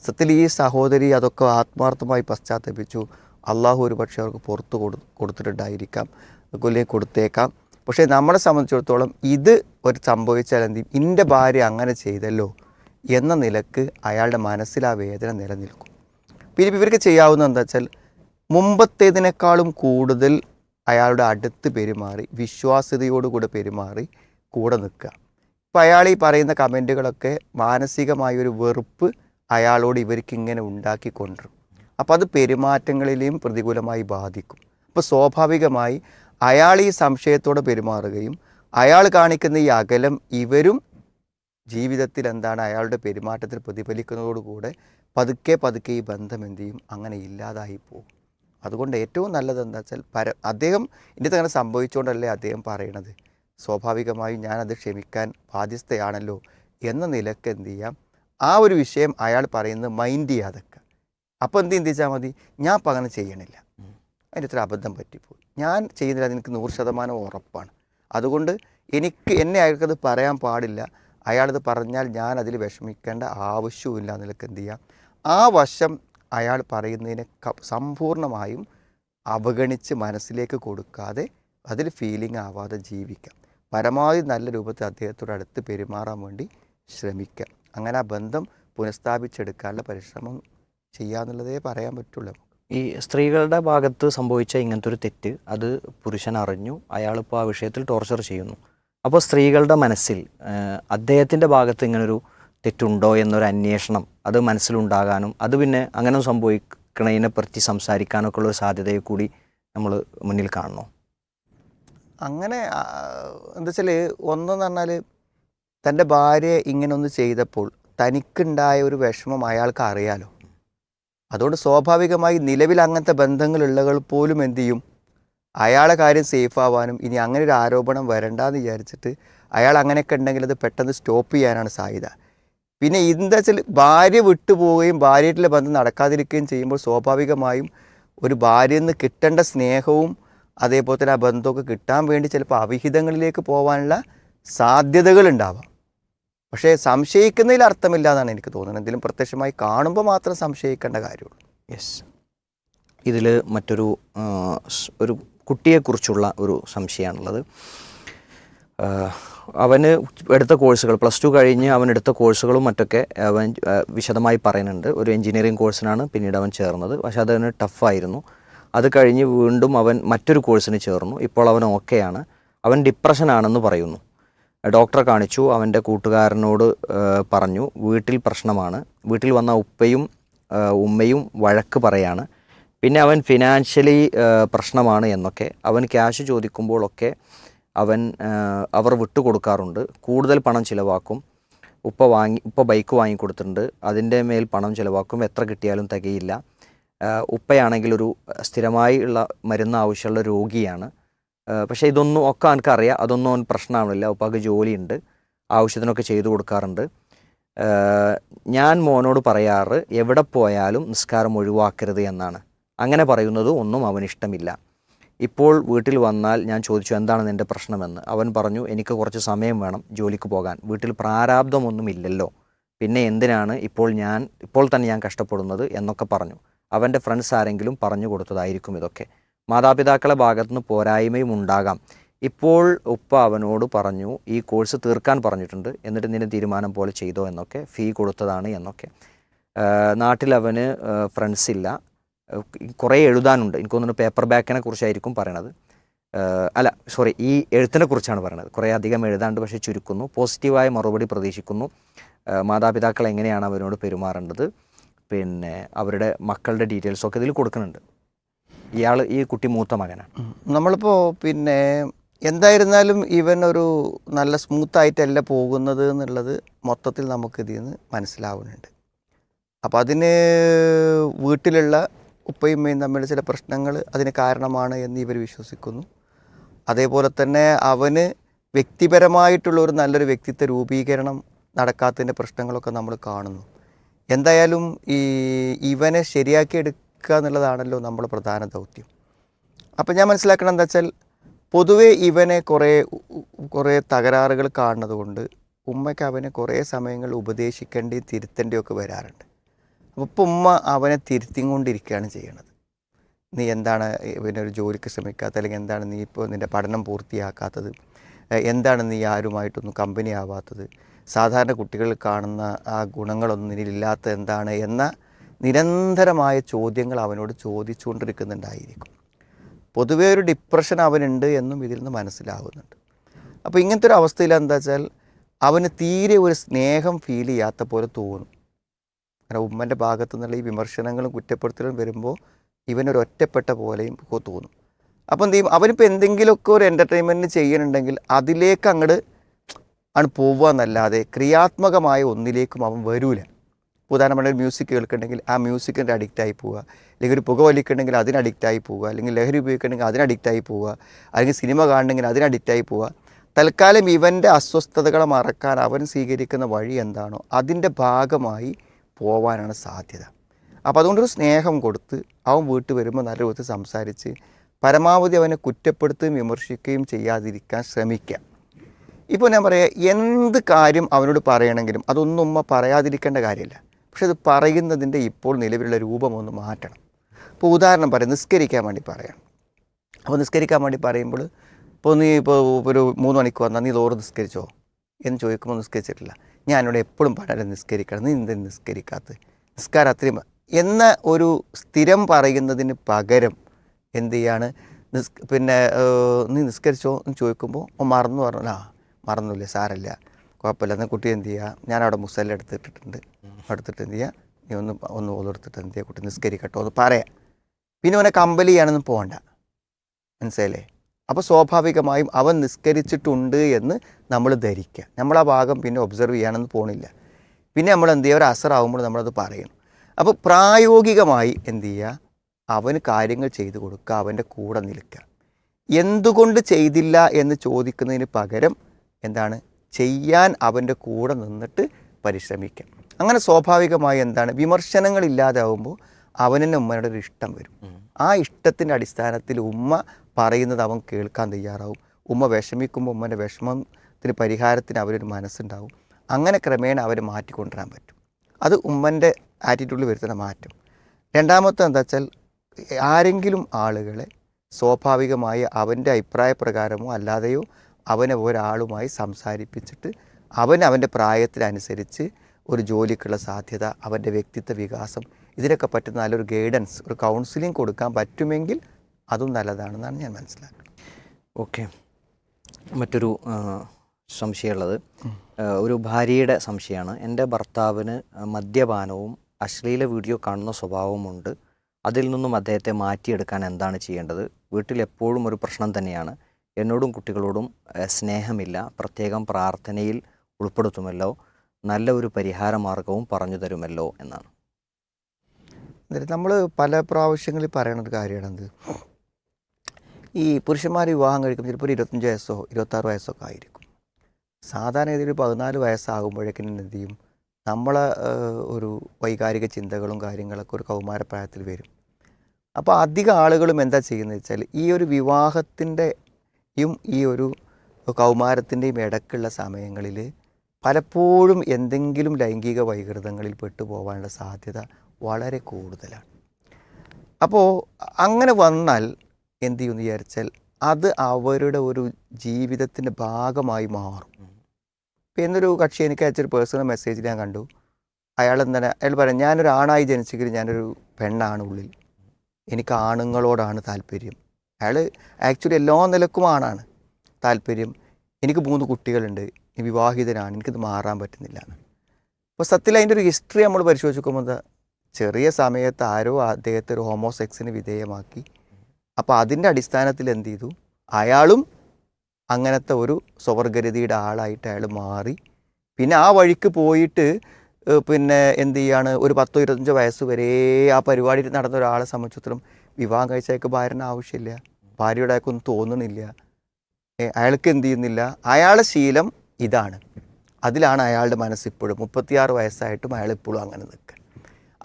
സത്യത്തിൽ ഈ സഹോദരി അതൊക്കെ ആത്മാർത്ഥമായി പശ്ചാത്തപിച്ചു. അള്ളാഹു ഒരു പക്ഷേ അവർക്ക് പുറത്ത് കൊടു കൊടുത്തിട്ടുണ്ടായിരിക്കാം. അല്ലെങ്കിൽ കൊടുത്തേക്കാം. പക്ഷേ നമ്മളെ സംബന്ധിച്ചിടത്തോളം ഇത് ഒരു സംഭവിച്ചാൽ എന്ത്? എന്റെ ഭാര്യ അങ്ങനെ ചെയ്തല്ലോ എന്ന നിലയ്ക്ക് അയാളുടെ മനസ്സിൽ ആ വേദന നിലനിൽക്കും. പിന്നെ ഇവർക്ക് ചെയ്യാവുന്ന എന്താ വെച്ചാൽ മുമ്പത്തേതിനേക്കാളും കൂടുതൽ അയാളുടെ അടുത്ത് പെരുമാറി വിശ്വാസ്യതയോടുകൂടെ പെരുമാറി കൂടെ നിൽക്കുക. ഇപ്പോൾ അയാൾ ഈ പറയുന്ന കമന്റുകളൊക്കെ മാനസികമായൊരു വെറുപ്പ് അയാളോട് ഇവർക്ക് ഇങ്ങനെ ഉണ്ടാക്കി കൊണ്ടുവരും അപ്പോൾ അത് പെരുമാറ്റങ്ങളിലെയും പ്രതികൂലമായി ബാധിക്കും. അപ്പോൾ സ്വാഭാവികമായി അയാൾ ഈ സംശയത്തോടെ പെരുമാറുകയും അയാൾ കാണിക്കുന്ന ഈ അകലം ഇവരും ജീവിതത്തിൽ എന്താണ് അയാളുടെ പെരുമാറ്റത്തിൽ പ്രതിഫലിക്കുന്നതോടുകൂടെ പതുക്കെ പതുക്കെ ഈ ബന്ധം എന്ത് ചെയ്യും? അങ്ങനെ ഇല്ലാതായി പോകും. അതുകൊണ്ട് ഏറ്റവും നല്ലത് എന്താ വെച്ചാൽ പര അദ്ദേഹം ഇന്നത്തെ അങ്ങനെ സംഭവിച്ചുകൊണ്ടല്ലേ അദ്ദേഹം പറയണത്? സ്വാഭാവികമായും ഞാനത് ക്ഷമിക്കാൻ ബാധ്യസ്ഥയാണല്ലോ എന്ന നിലയ്ക്ക് എന്ത് ചെയ്യാം? ആ ഒരു വിഷയം അയാൾ പറയുന്നത് മൈൻഡ് ചെയ്യാതൊക്കെ. അപ്പോൾ എന്ത് ചിന്തിച്ചാൽ മതി? ഞാൻ അപ്പം അങ്ങനെ ചെയ്യണില്ല. അതിന്റെ ഇത്ര അബദ്ധം പറ്റിപ്പോയി. ഞാൻ ചെയ്യുന്നില്ല അത് എനിക്ക് നൂറ് ശതമാനം ഉറപ്പാണ്. അതുകൊണ്ട് എനിക്ക് എന്നെ അയാൾക്കത് പറയാൻ പാടില്ല. അയാളത് പറഞ്ഞാൽ ഞാൻ അതിൽ വിഷമിക്കേണ്ട ആവശ്യമില്ല എന്നുള്ളതൊക്കെ എന്ത് ചെയ്യാം? ആ വശം അയാൾ പറയുന്നതിനെ സമ്പൂർണമായും അവഗണിച്ച് മനസ്സിലേക്ക് കൊടുക്കാതെ അതിൽ ഫീലിംഗ് ആവാതെ ജീവിക്കാം. പരമാവധി നല്ല രൂപത്തിൽ അദ്ദേഹത്തോട് അടുത്ത് പെരുമാറാൻ വേണ്ടി ശ്രമിക്കാം. അങ്ങനെ ആ ബന്ധം പുനഃസ്ഥാപിച്ചെടുക്കാനുള്ള പരിശ്രമം ചെയ്യാന്നുള്ളതേ പറയാൻ പറ്റുള്ളൂ ഈ സ്ത്രീകളുടെ ഭാഗത്ത് സംഭവിച്ച ഇങ്ങനത്തെ ഒരു തെറ്റ് അത് പുരുഷൻ അറിഞ്ഞു അയാളിപ്പോൾ ആ വിഷയത്തിൽ ടോർച്ചർ ചെയ്യുന്നു. അപ്പോൾ സ്ത്രീകളുടെ മനസ്സിൽ അദ്ദേഹത്തിന്റെ ഭാഗത്ത് ഇങ്ങനൊരു തെറ്റുണ്ടോ എന്നൊരു അന്വേഷണം അത് മനസ്സിലുണ്ടാകാനും അത് പിന്നെ അങ്ങനെ സംഭവിക്കണതിനെ പറ്റി സംസാരിക്കാനൊക്കെ ഉള്ള സാധ്യതയെ കൂടി നമ്മൾ മുന്നിൽ കാണണോ അങ്ങനെ എന്താ വെച്ചാൽ ഒന്നെന്ന് പറഞ്ഞാൽ തന്റെ ഭാര്യ ഇങ്ങനൊന്ന് ചെയ്തപ്പോൾ തനിക്കുണ്ടായ ഒരു വിഷമം അയാൾക്ക് അറിയാലോ. അതുകൊണ്ട് സ്വാഭാവികമായി നിലവിൽ അങ്ങനത്തെ ബന്ധങ്ങളുള്ളകൾ പോലും എന്തു ചെയ്യും? അയാളെ കാര്യം സേഫ് ആവാനും ഇനി അങ്ങനെ ഒരു ആരോപണം വരണ്ടെന്ന് വിചാരിച്ചിട്ട് അയാൾ അങ്ങനെയൊക്കെ ഉണ്ടെങ്കിൽ അത് പെട്ടെന്ന് സ്റ്റോപ്പ് ചെയ്യാനാണ് സാധ്യത. പിന്നെ എന്താ വെച്ചാൽ ഭാര്യ വിട്ടുപോവുകയും ഭാര്യയായിട്ടുള്ള ബന്ധം നടക്കാതിരിക്കുകയും ചെയ്യുമ്പോൾ സ്വാഭാവികമായും ഒരു ഭാര്യയിൽ നിന്ന് കിട്ടേണ്ട സ്നേഹവും അതേപോലെ തന്നെ ആ ബന്ധമൊക്കെ കിട്ടാൻ വേണ്ടി ചിലപ്പോൾ അവിഹിതങ്ങളിലേക്ക് പോകാനുള്ള സാധ്യതകൾ ഉണ്ടാവാം. പക്ഷേ സംശയിക്കുന്നതിൽ അർത്ഥമില്ല എന്നാണ് എനിക്ക് തോന്നുന്നത്. എന്തെങ്കിലും പ്രത്യക്ഷമായി കാണുമ്പോൾ മാത്രം സംശയിക്കേണ്ട കാര്യമുള്ളൂ. യെസ് ഇതിൽ മറ്റൊരു ഒരു കുട്ടിയെക്കുറിച്ചുള്ള ഒരു സംശയമാണുള്ളത്. അവന് എടുത്ത കോഴ്സുകൾ പ്ലസ് ടു കഴിഞ്ഞ് അവൻ എടുത്ത കോഴ്സുകളും മറ്റൊക്കെ അവൻ വിശദമായി പറയുന്നുണ്ട്. ഒരു എഞ്ചിനീയറിംഗ് കോഴ്സിനാണ് പിന്നീട് അവൻ ചേർന്നത്. പക്ഷേ അതവന് ടഫായിരുന്നു. അത് കഴിഞ്ഞ് വീണ്ടും അവൻ മറ്റൊരു കോഴ്സിന് ചേർന്നു. ഇപ്പോൾ അവൻ ഓക്കെയാണ്. അവൻ ഡിപ്രഷനാണെന്ന് പറയുന്നു. ഡോക്ടറെ കാണിച്ചു. അവന്റെ കൂട്ടുകാരനോട് പറഞ്ഞു. വീട്ടിൽ പ്രശ്നമാണ്. വീട്ടിൽ വന്ന ഉപ്പയും ഉമ്മയും വഴക്ക് പറയാണ്. പിന്നെ അവൻ ഫിനാൻഷ്യലി പ്രശ്നമാണ് എന്നൊക്കെ. അവൻ ക്യാഷ് ചോദിക്കുമ്പോഴൊക്കെ അവൻ അവർ വിട്ടുകൊടുക്കാറുണ്ട് കൂടുതൽ പണം ചിലവാക്കും. ഉപ്പ വാങ്ങി ഉപ്പ ബൈക്ക് വാങ്ങിക്കൊടുത്തിട്ടുണ്ട് അതിന്റെ മേൽ പണം ചിലവാക്കും. എത്ര കിട്ടിയാലും തികയില്ല. ഉപ്പയാണെങ്കിൽ ഒരു സ്ഥിരമായി ഉള്ള മരുന്ന് ആവശ്യമുള്ള രോഗിയാണ്. പക്ഷേ ഇതൊന്നും ഒക്കെ എനിക്കറിയാം അതൊന്നും അവൻ പ്രശ്നമാവില്ല ഉപ്പാക്ക് ജോലിയുണ്ട്. ആവശ്യത്തിനൊക്കെ ചെയ്തു കൊടുക്കാറുണ്ട്. ഞാൻ മോനോട് പറയാറ് എവിടെ പോയാലും നിസ്കാരം ഒഴിവാക്കരുത് എന്നാണ്. അങ്ങനെ പറയുന്നത് ഒന്നും അവന് ഇഷ്ടമില്ല ഇപ്പോൾ വീട്ടിൽ വന്നാൽ ഞാൻ ചോദിച്ചു എന്താണ് നിന്റെ പ്രശ്നമെന്ന്? അവൻ പറഞ്ഞു എനിക്ക് കുറച്ച് സമയം വേണം ജോലിക്ക് പോകാൻ. വീട്ടിൽ പ്രാരാബ്ദമൊന്നുമില്ലല്ലോ. പിന്നെ എന്തിനാണ് ഇപ്പോൾ ഞാൻ ഇപ്പോൾ തന്നെ ഞാൻ കഷ്ടപ്പെടുന്നത്? എന്നൊക്കെ പറഞ്ഞു. അവന്റെ ഫ്രണ്ട്സ് ആരെങ്കിലും പറഞ്ഞു കൊടുത്തതായിരിക്കും ഇതൊക്കെ. മാതാപിതാക്കളെ ഭാഗത്തുനിന്ന് പോരായ്മയും ഉണ്ടാകാം. ഇപ്പോൾ ഉപ്പ അവനോട് പറഞ്ഞു ഈ കോഴ്സ് തീർക്കാൻ പറഞ്ഞിട്ടുണ്ട്. എന്നിട്ട് നിന്റെ തീരുമാനം പോലെ ചെയ്തോ? എന്നൊക്കെ ഫീ കൊടുത്തതാണ് എന്നൊക്കെ. നാട്ടിലവന് ഫ്രണ്ട്സ് ഇല്ല. കുറേ എഴുതാനുണ്ട്. എനിക്ക് തോന്നുന്നു പേപ്പർ ബാക്കിനെ കുറിച്ചായിരിക്കും പറയണത്. അല്ല സോറി ഈ എഴുത്തിനെ കുറിച്ചാണ് പറയുന്നത് കുറേ അധികം എഴുതാണ്ട് പക്ഷേ ചുരുക്കുന്നു. പോസിറ്റീവായ മറുപടി പ്രതീക്ഷിക്കുന്നു. മാതാപിതാക്കൾ എങ്ങനെയാണ് അവരോട് പെരുമാറേണ്ടത്? പിന്നെ അവരുടെ മക്കളുടെ ഡീറ്റെയിൽസൊക്കെ ഇതിൽ കൊടുക്കുന്നുണ്ട്. ഇയാൾ ഈ കുട്ടി മൂത്ത മകനാണ്. നമ്മളിപ്പോൾ പിന്നെ എന്തായിരുന്നാലും ഇവൻ ഒരു നല്ല സ്മൂത്തായിട്ടല്ല പോകുന്നത് എന്നുള്ളത് മൊത്തത്തിൽ നമുക്ക് ഇതിൽ നിന്ന് മനസ്സിലാവുന്നുണ്ട്. അപ്പോൾ അതിന് വീട്ടിലുള്ള ഉപ്പയും തമ്മിൽ ചില പ്രശ്നങ്ങൾ അതിന് കാരണമാണ് എന്ന് ഇവർ വിശ്വസിക്കുന്നു. അതേപോലെ തന്നെ അവന് വ്യക്തിപരമായിട്ടുള്ള ഒരു നല്ലൊരു വ്യക്തിത്വ രൂപീകരണം നടക്കാത്തതിന്റെ പ്രശ്നങ്ങളൊക്കെ നമ്മൾ കാണുന്നു. എന്തായാലും ഈ ഇവനെ ശരിയാക്കി എടുക്കുക എന്നുള്ളതാണല്ലോ നമ്മുടെ പ്രധാന ദൗത്യം. അപ്പം ഞാൻ മനസ്സിലാക്കണം എന്താ വെച്ചാൽ പൊതുവേ ഇവനെ കുറേ കുറേ തകരാറുകൾ കാണുന്നത് കൊണ്ട് ഉമ്മയ്ക്ക് അവനെ കുറേ സമയങ്ങൾ ഉപദേശിക്കേണ്ടിയും തിരുത്തേണ്ടിയും ഒക്കെ വരാറുണ്ട്. അപ്പോൾ ഉമ്മ അവനെ തിരുത്തിക്കൊണ്ടിരിക്കുകയാണ് ചെയ്യണത്. നീ എന്താണ് പിന്നെ ഒരു ജോലിക്ക് ശ്രമിക്കാത്തത് അല്ലെങ്കിൽ എന്താണ് നീ ഇപ്പോൾ നിന്റെ പഠനം പൂർത്തിയാക്കാത്തത്? എന്താണ് നീ ആരുമായിട്ടൊന്നും കമ്പനി ആവാത്തത്? സാധാരണ കുട്ടികളിൽ കാണുന്ന ആ ഗുണങ്ങളൊന്നും നിന്നിലില്ലാത്ത എന്താണ് എന്ന നിരന്തരമായ ചോദ്യങ്ങൾ അവനോട് ചോദിച്ചുകൊണ്ടിരിക്കുന്നുണ്ടായിരിക്കും. പൊതുവേ ഒരു ഡിപ്രഷൻ അവനുണ്ട് എന്നും ഇതിൽ നിന്ന് മനസ്സിലാവുന്നുണ്ട്. അപ്പോൾ ഇങ്ങനത്തെ ഒരു അവസ്ഥയിൽ എന്താ വെച്ചാൽ അവന് തീരെ ഒരു സ്നേഹം ഫീൽ ചെയ്യാത്ത പോലെ തോന്നും. കാരണം ഉമ്മന്റെ ഭാഗത്തു നിന്നുള്ള ഈ വിമർശനങ്ങളും കുറ്റപ്പെടുത്തലും വരുമ്പോൾ ഇവനൊരു ഒറ്റപ്പെട്ട പോലെയും തോന്നും. അപ്പം എന്ത് ചെയ്യും? അവനിപ്പോൾ എന്തെങ്കിലുമൊക്കെ ഒരു എന്റർടൈൻമെന്റ് ചെയ്യുന്നുണ്ടെങ്കിൽ അതിലേക്ക് അങ്ങോട്ട് ആണ് പോവുക എന്നല്ലാതെ ക്രിയാത്മകമായ ഒന്നിലേക്കും അവൻ വരൂല. ഉദാഹരണമായിട്ട് മ്യൂസിക് കേൾക്കുന്നുണ്ടെങ്കിൽ ആ മ്യൂസിക്കിന്റെ അഡിക്റ്റായി പോവുക. അല്ലെങ്കിൽ ഒരു പുക വലിക്കുന്നുണ്ടെങ്കിൽ അതിന് അഡിക്റ്റായി പോവുക. അല്ലെങ്കിൽ ലഹരി ഉപയോഗിക്കുന്നുണ്ടെങ്കിൽ അതിന് അഡിക്റ്റായി പോവുക. അല്ലെങ്കിൽ സിനിമ കാണണമെങ്കിൽ അതിന് അഡിക്റ്റായി പോവുക. തൽക്കാലം ഇവന്റെ അസ്വസ്ഥതകളെ മറക്കാൻ അവൻ സ്വീകരിക്കുന്ന വഴി എന്താണോ അതിന്റെ ഭാഗമായി പോവാനാണ് സാധ്യത. അപ്പോൾ അതുകൊണ്ടൊരു സ്നേഹം കൊടുത്ത് അവൻ വീട്ടിൽ വരുമ്പോൾ നല്ല രൂപത്തിൽ സംസാരിച്ച് പരമാവധി അവനെ കുറ്റപ്പെടുത്തുകയും വിമർശിക്കുകയും ചെയ്യാതിരിക്കാൻ ശ്രമിക്കുക ഇപ്പോൾ ഞാൻ പറയാം എന്ത് കാര്യം അവനോട് പറയണമെങ്കിലും അതൊന്നും ഉമ്മ പറയാതിരിക്കേണ്ട കാര്യമില്ല. പക്ഷെ അത് പറയുന്നതിന്റെ ഇപ്പോൾ നിലവിലുള്ള രൂപം ഒന്ന് മാറ്റണം. ഇപ്പോൾ ഉദാഹരണം പറയാം നിസ്കരിക്കാൻ വേണ്ടി പറയാം. അപ്പോൾ നിസ്കരിക്കാൻ വേണ്ടി പറയുമ്പോൾ ഇപ്പോൾ നീ ഇപ്പോൾ ഒരു മൂന്ന് മണിക്ക് വന്നാൽ നീ ലോറ് നിസ്കരിച്ചോ? എന്ന് ചോദിക്കുമ്പോൾ നിസ്കരിച്ചിട്ടില്ല. ഞാനിവിടെ എപ്പോഴും പാടാൻ നിസ്കരിക്കണം. നീ എന്ത് നിസ്കരിക്കാത്ത നിസ്കാരം അത്രയും എന്ന ഒരു സ്ഥിരം പറയുന്നതിന് പകരം എന്ത് ചെയ്യാണ്? നിസ് പിന്നെ നീ നിസ്കരിച്ചോ എന്ന് ചോദിക്കുമ്പോൾ മറന്നു പറഞ്ഞു. ആ മറന്നില്ല സാരല്ല. കുഴപ്പമില്ല. എന്നാൽ കുട്ടി എന്ത് ചെയ്യുക ഞാനവിടെ മുസല്ല എടുത്തിട്ടിട്ടുണ്ട്. എടുത്തിട്ട് എന്ത് ചെയ്യുക നീ ഒന്ന് ഒന്ന് ഓതെടുത്തിട്ട് എന്ത് ചെയ്യുക കുട്ടി നിസ്കരിക്കട്ടോ എന്ന് പറയാം. പിന്നെ അവനെ കമ്പലി ചെയ്യാനൊന്നും പോകണ്ട മനസ്സിലായില്ലേ? അപ്പോൾ സ്വാഭാവികമായും അവൻ നിസ്കരിച്ചിട്ടുണ്ട് എന്ന് നമ്മൾ ധരിക്കുക. നമ്മൾ ആ ഭാഗം പിന്നെ ഒബ്സർവ് ചെയ്യാനൊന്നും പോണില്ല. പിന്നെ നമ്മൾ എന്ത് ചെയ്യുക? ഒരു അസറാവുമ്പോൾ നമ്മളത് പറയണം. അപ്പോൾ പ്രായോഗികമായി എന്ത് ചെയ്യുക? അവന് കാര്യങ്ങൾ ചെയ്തു കൊടുക്കുക. അവന്റെ കൂടെ നിൽക്കുക. എന്തുകൊണ്ട് ചെയ്തില്ല എന്ന് ചോദിക്കുന്നതിന് പകരം എന്താണ്? ചെയ്യാൻ അവന്റെ കൂടെ നിന്നിട്ട് പരിശ്രമിക്കുക. അങ്ങനെ സ്വാഭാവികമായി എന്താണ്? വിമർശനങ്ങളില്ലാതാവുമ്പോൾ അവനെന്നെ ഉമ്മയുടെ ഒരു ഇഷ്ടം വരും. ആ ഇഷ്ടത്തിന്റെ അടിസ്ഥാനത്തിൽ ഉമ്മ പറയുന്നത് അവൻ കേൾക്കാൻ തയ്യാറാവും. ഉമ്മ വിഷമിക്കുമ്പോൾ ഉമ്മന്റെ വിഷമത്തിന് പരിഹാരത്തിന് അവരൊരു മനസ്സുണ്ടാവും. അങ്ങനെ ക്രമേണ അവർ മാറ്റിക്കൊണ്ടുവരാൻ പറ്റും. അത് ഉമ്മന്റെ ആറ്റിറ്റ്യൂഡിൽ വരുത്തുന്ന മാറ്റം. രണ്ടാമത്തെ എന്താ വെച്ചാൽ ആരെങ്കിലും ആളുകളെ സ്വാഭാവികമായി അവന്റെ അഭിപ്രായ പ്രകാരമോ അല്ലാതെയോ അവനെ ഒരാളുമായി സംസാരിപ്പിച്ചിട്ട് അവൻ അവന്റെ പ്രായത്തിനനുസരിച്ച് ഒരു ജോലിക്കുള്ള സാധ്യത അവന്റെ വ്യക്തിത്വ വികാസം ഇതിനൊക്കെ പറ്റുന്ന നല്ലൊരു ഗൈഡൻസ് ഒരു കൗൺസിലിംഗ് കൊടുക്കാൻ പറ്റുമെങ്കിൽ അതും നല്ലതാണെന്നാണ് ഞാൻ മനസ്സിലാക്കുന്നത്. ഓക്കെ. മറ്റൊരു സംശയമുള്ളത്. ഒരു ഭാര്യയുടെ സംശയമാണ്. എന്റെ ഭർത്താവിന് മദ്യപാനവും അശ്ലീല വീഡിയോ കാണുന്ന സ്വഭാവമുണ്ട് അതിൽ നിന്നും അദ്ദേഹത്തെ മാറ്റിയെടുക്കാൻ എന്താണ് ചെയ്യേണ്ടത്? വീട്ടിൽ എപ്പോഴും ഒരു പ്രശ്നം തന്നെയാണ്. എന്നോടും കുട്ടികളോടും സ്നേഹമില്ല. പ്രത്യേകം പ്രാർത്ഥനയിൽ ഉൾപ്പെടുത്തുമല്ലോ. നല്ല ഒരു പരിഹാര മാർഗവും പറഞ്ഞു തരുമല്ലോ എന്നാണ്. നമ്മൾ പല പ്രാവശ്യങ്ങളിൽ പറയുന്ന ഒരു കാര്യമാണ് എന്ത് ഈ പുരുഷന്മാർ വിവാഹം കഴിക്കുമ്പോൾ ചിലപ്പോൾ ഒരു ഇരുപത്തഞ്ച് വയസ്സോ ഇരുപത്താറ് വയസ്സോ ഒക്കെ ആയിരിക്കും. സാധാരണ ഇതിൽ പതിനാല് വയസ്സാകുമ്പോഴേക്കും എന്ത് ചെയ്യും? നമ്മളെ ഒരു വൈകാരിക ചിന്തകളും കാര്യങ്ങളൊക്കെ ഒരു കൗമാരപ്രായത്തിൽ വരും. അപ്പോൾ അധിക ആളുകളും എന്താ ചെയ്യുന്നത് വെച്ചാൽ ഈ ഒരു വിവാഹത്തിന്റെയും ഈ ഒരു കൗമാരത്തിന്റെയും ഇടക്കുള്ള സമയങ്ങളിൽ പലപ്പോഴും എന്തെങ്കിലും ലൈംഗിക വൈകൃതങ്ങളിൽ പെട്ടുപോകാനുള്ള സാധ്യത വളരെ കൂടുതലാണ്. അപ്പോൾ അങ്ങനെ വന്നാൽ എന്ത് ചെയ്യുമെന്ന് വിചാരിച്ചാൽ അത് അവരുടെ ഒരു ജീവിതത്തിന്റെ ഭാഗമായി മാറും. ഇപ്പം എന്നൊരു കക്ഷി എനിക്ക് അയച്ചൊരു പേഴ്സണൽ മെസ്സേജിൽ ഞാൻ കണ്ടു. അയാൾ എന്താണ് അയാൾ പറയാം ഞാനൊരു ആണായി ജനിച്ചെങ്കിൽ ഞാനൊരു പെണ്ണാണ് ഉള്ളിൽ. എനിക്ക് ആണുങ്ങളോടാണ് താല്പര്യം. അയാൾ ആക്ച്വലി എല്ലാ നിലക്കും ആണാണ് താല്പര്യം. എനിക്ക് മൂന്ന് കുട്ടികളുണ്ട് വിവാഹിതനാണ് എനിക്കിത് മാറാൻ പറ്റുന്നില്ല അപ്പോൾ സത്യത്തിൽ അതിന്റെ ഒരു ഹിസ്റ്ററി നമ്മൾ പരിശോധിച്ച് എന്താ ചെറിയ സമയത്ത് ആരോ അദ്ദേഹത്തെ ഒരു ഹോമോസെക്സിന് വിധേയമാക്കി. അപ്പോൾ അതിന്റെ അടിസ്ഥാനത്തിൽ എന്ത് ചെയ്തു? അയാളും അങ്ങനത്തെ ഒരു സ്വവർഗരതിയുടെ ആളായിട്ട് അയാൾ മാറി. പിന്നെ ആ വഴിക്ക് പോയിട്ട് പിന്നെ എന്ത് ചെയ്യാണ് ഒരു പത്തോ ഇരുപത്തഞ്ചോ വയസ്സ് വരെ ആ പരിപാടിയിൽ നടന്ന ഒരാളെ സംബന്ധിച്ചിടത്തോളം വിവാഹം കഴിച്ചയാൾക്ക് ഭാര്യന് ആവശ്യമില്ല. ഭാര്യയുടെ അയാൾക്കൊന്നും തോന്നണില്ല അയാൾക്ക് എന്ത് ചെയ്യുന്നില്ല. അയാളെ ശീലം ഇതാണ്. അതിലാണ് അയാളുടെ മനസ്സ് ഇപ്പോഴും മുപ്പത്തിയാറ് വയസ്സായിട്ടും അയാൾ ഇപ്പോഴും അങ്ങനെ നിൽക്കുക.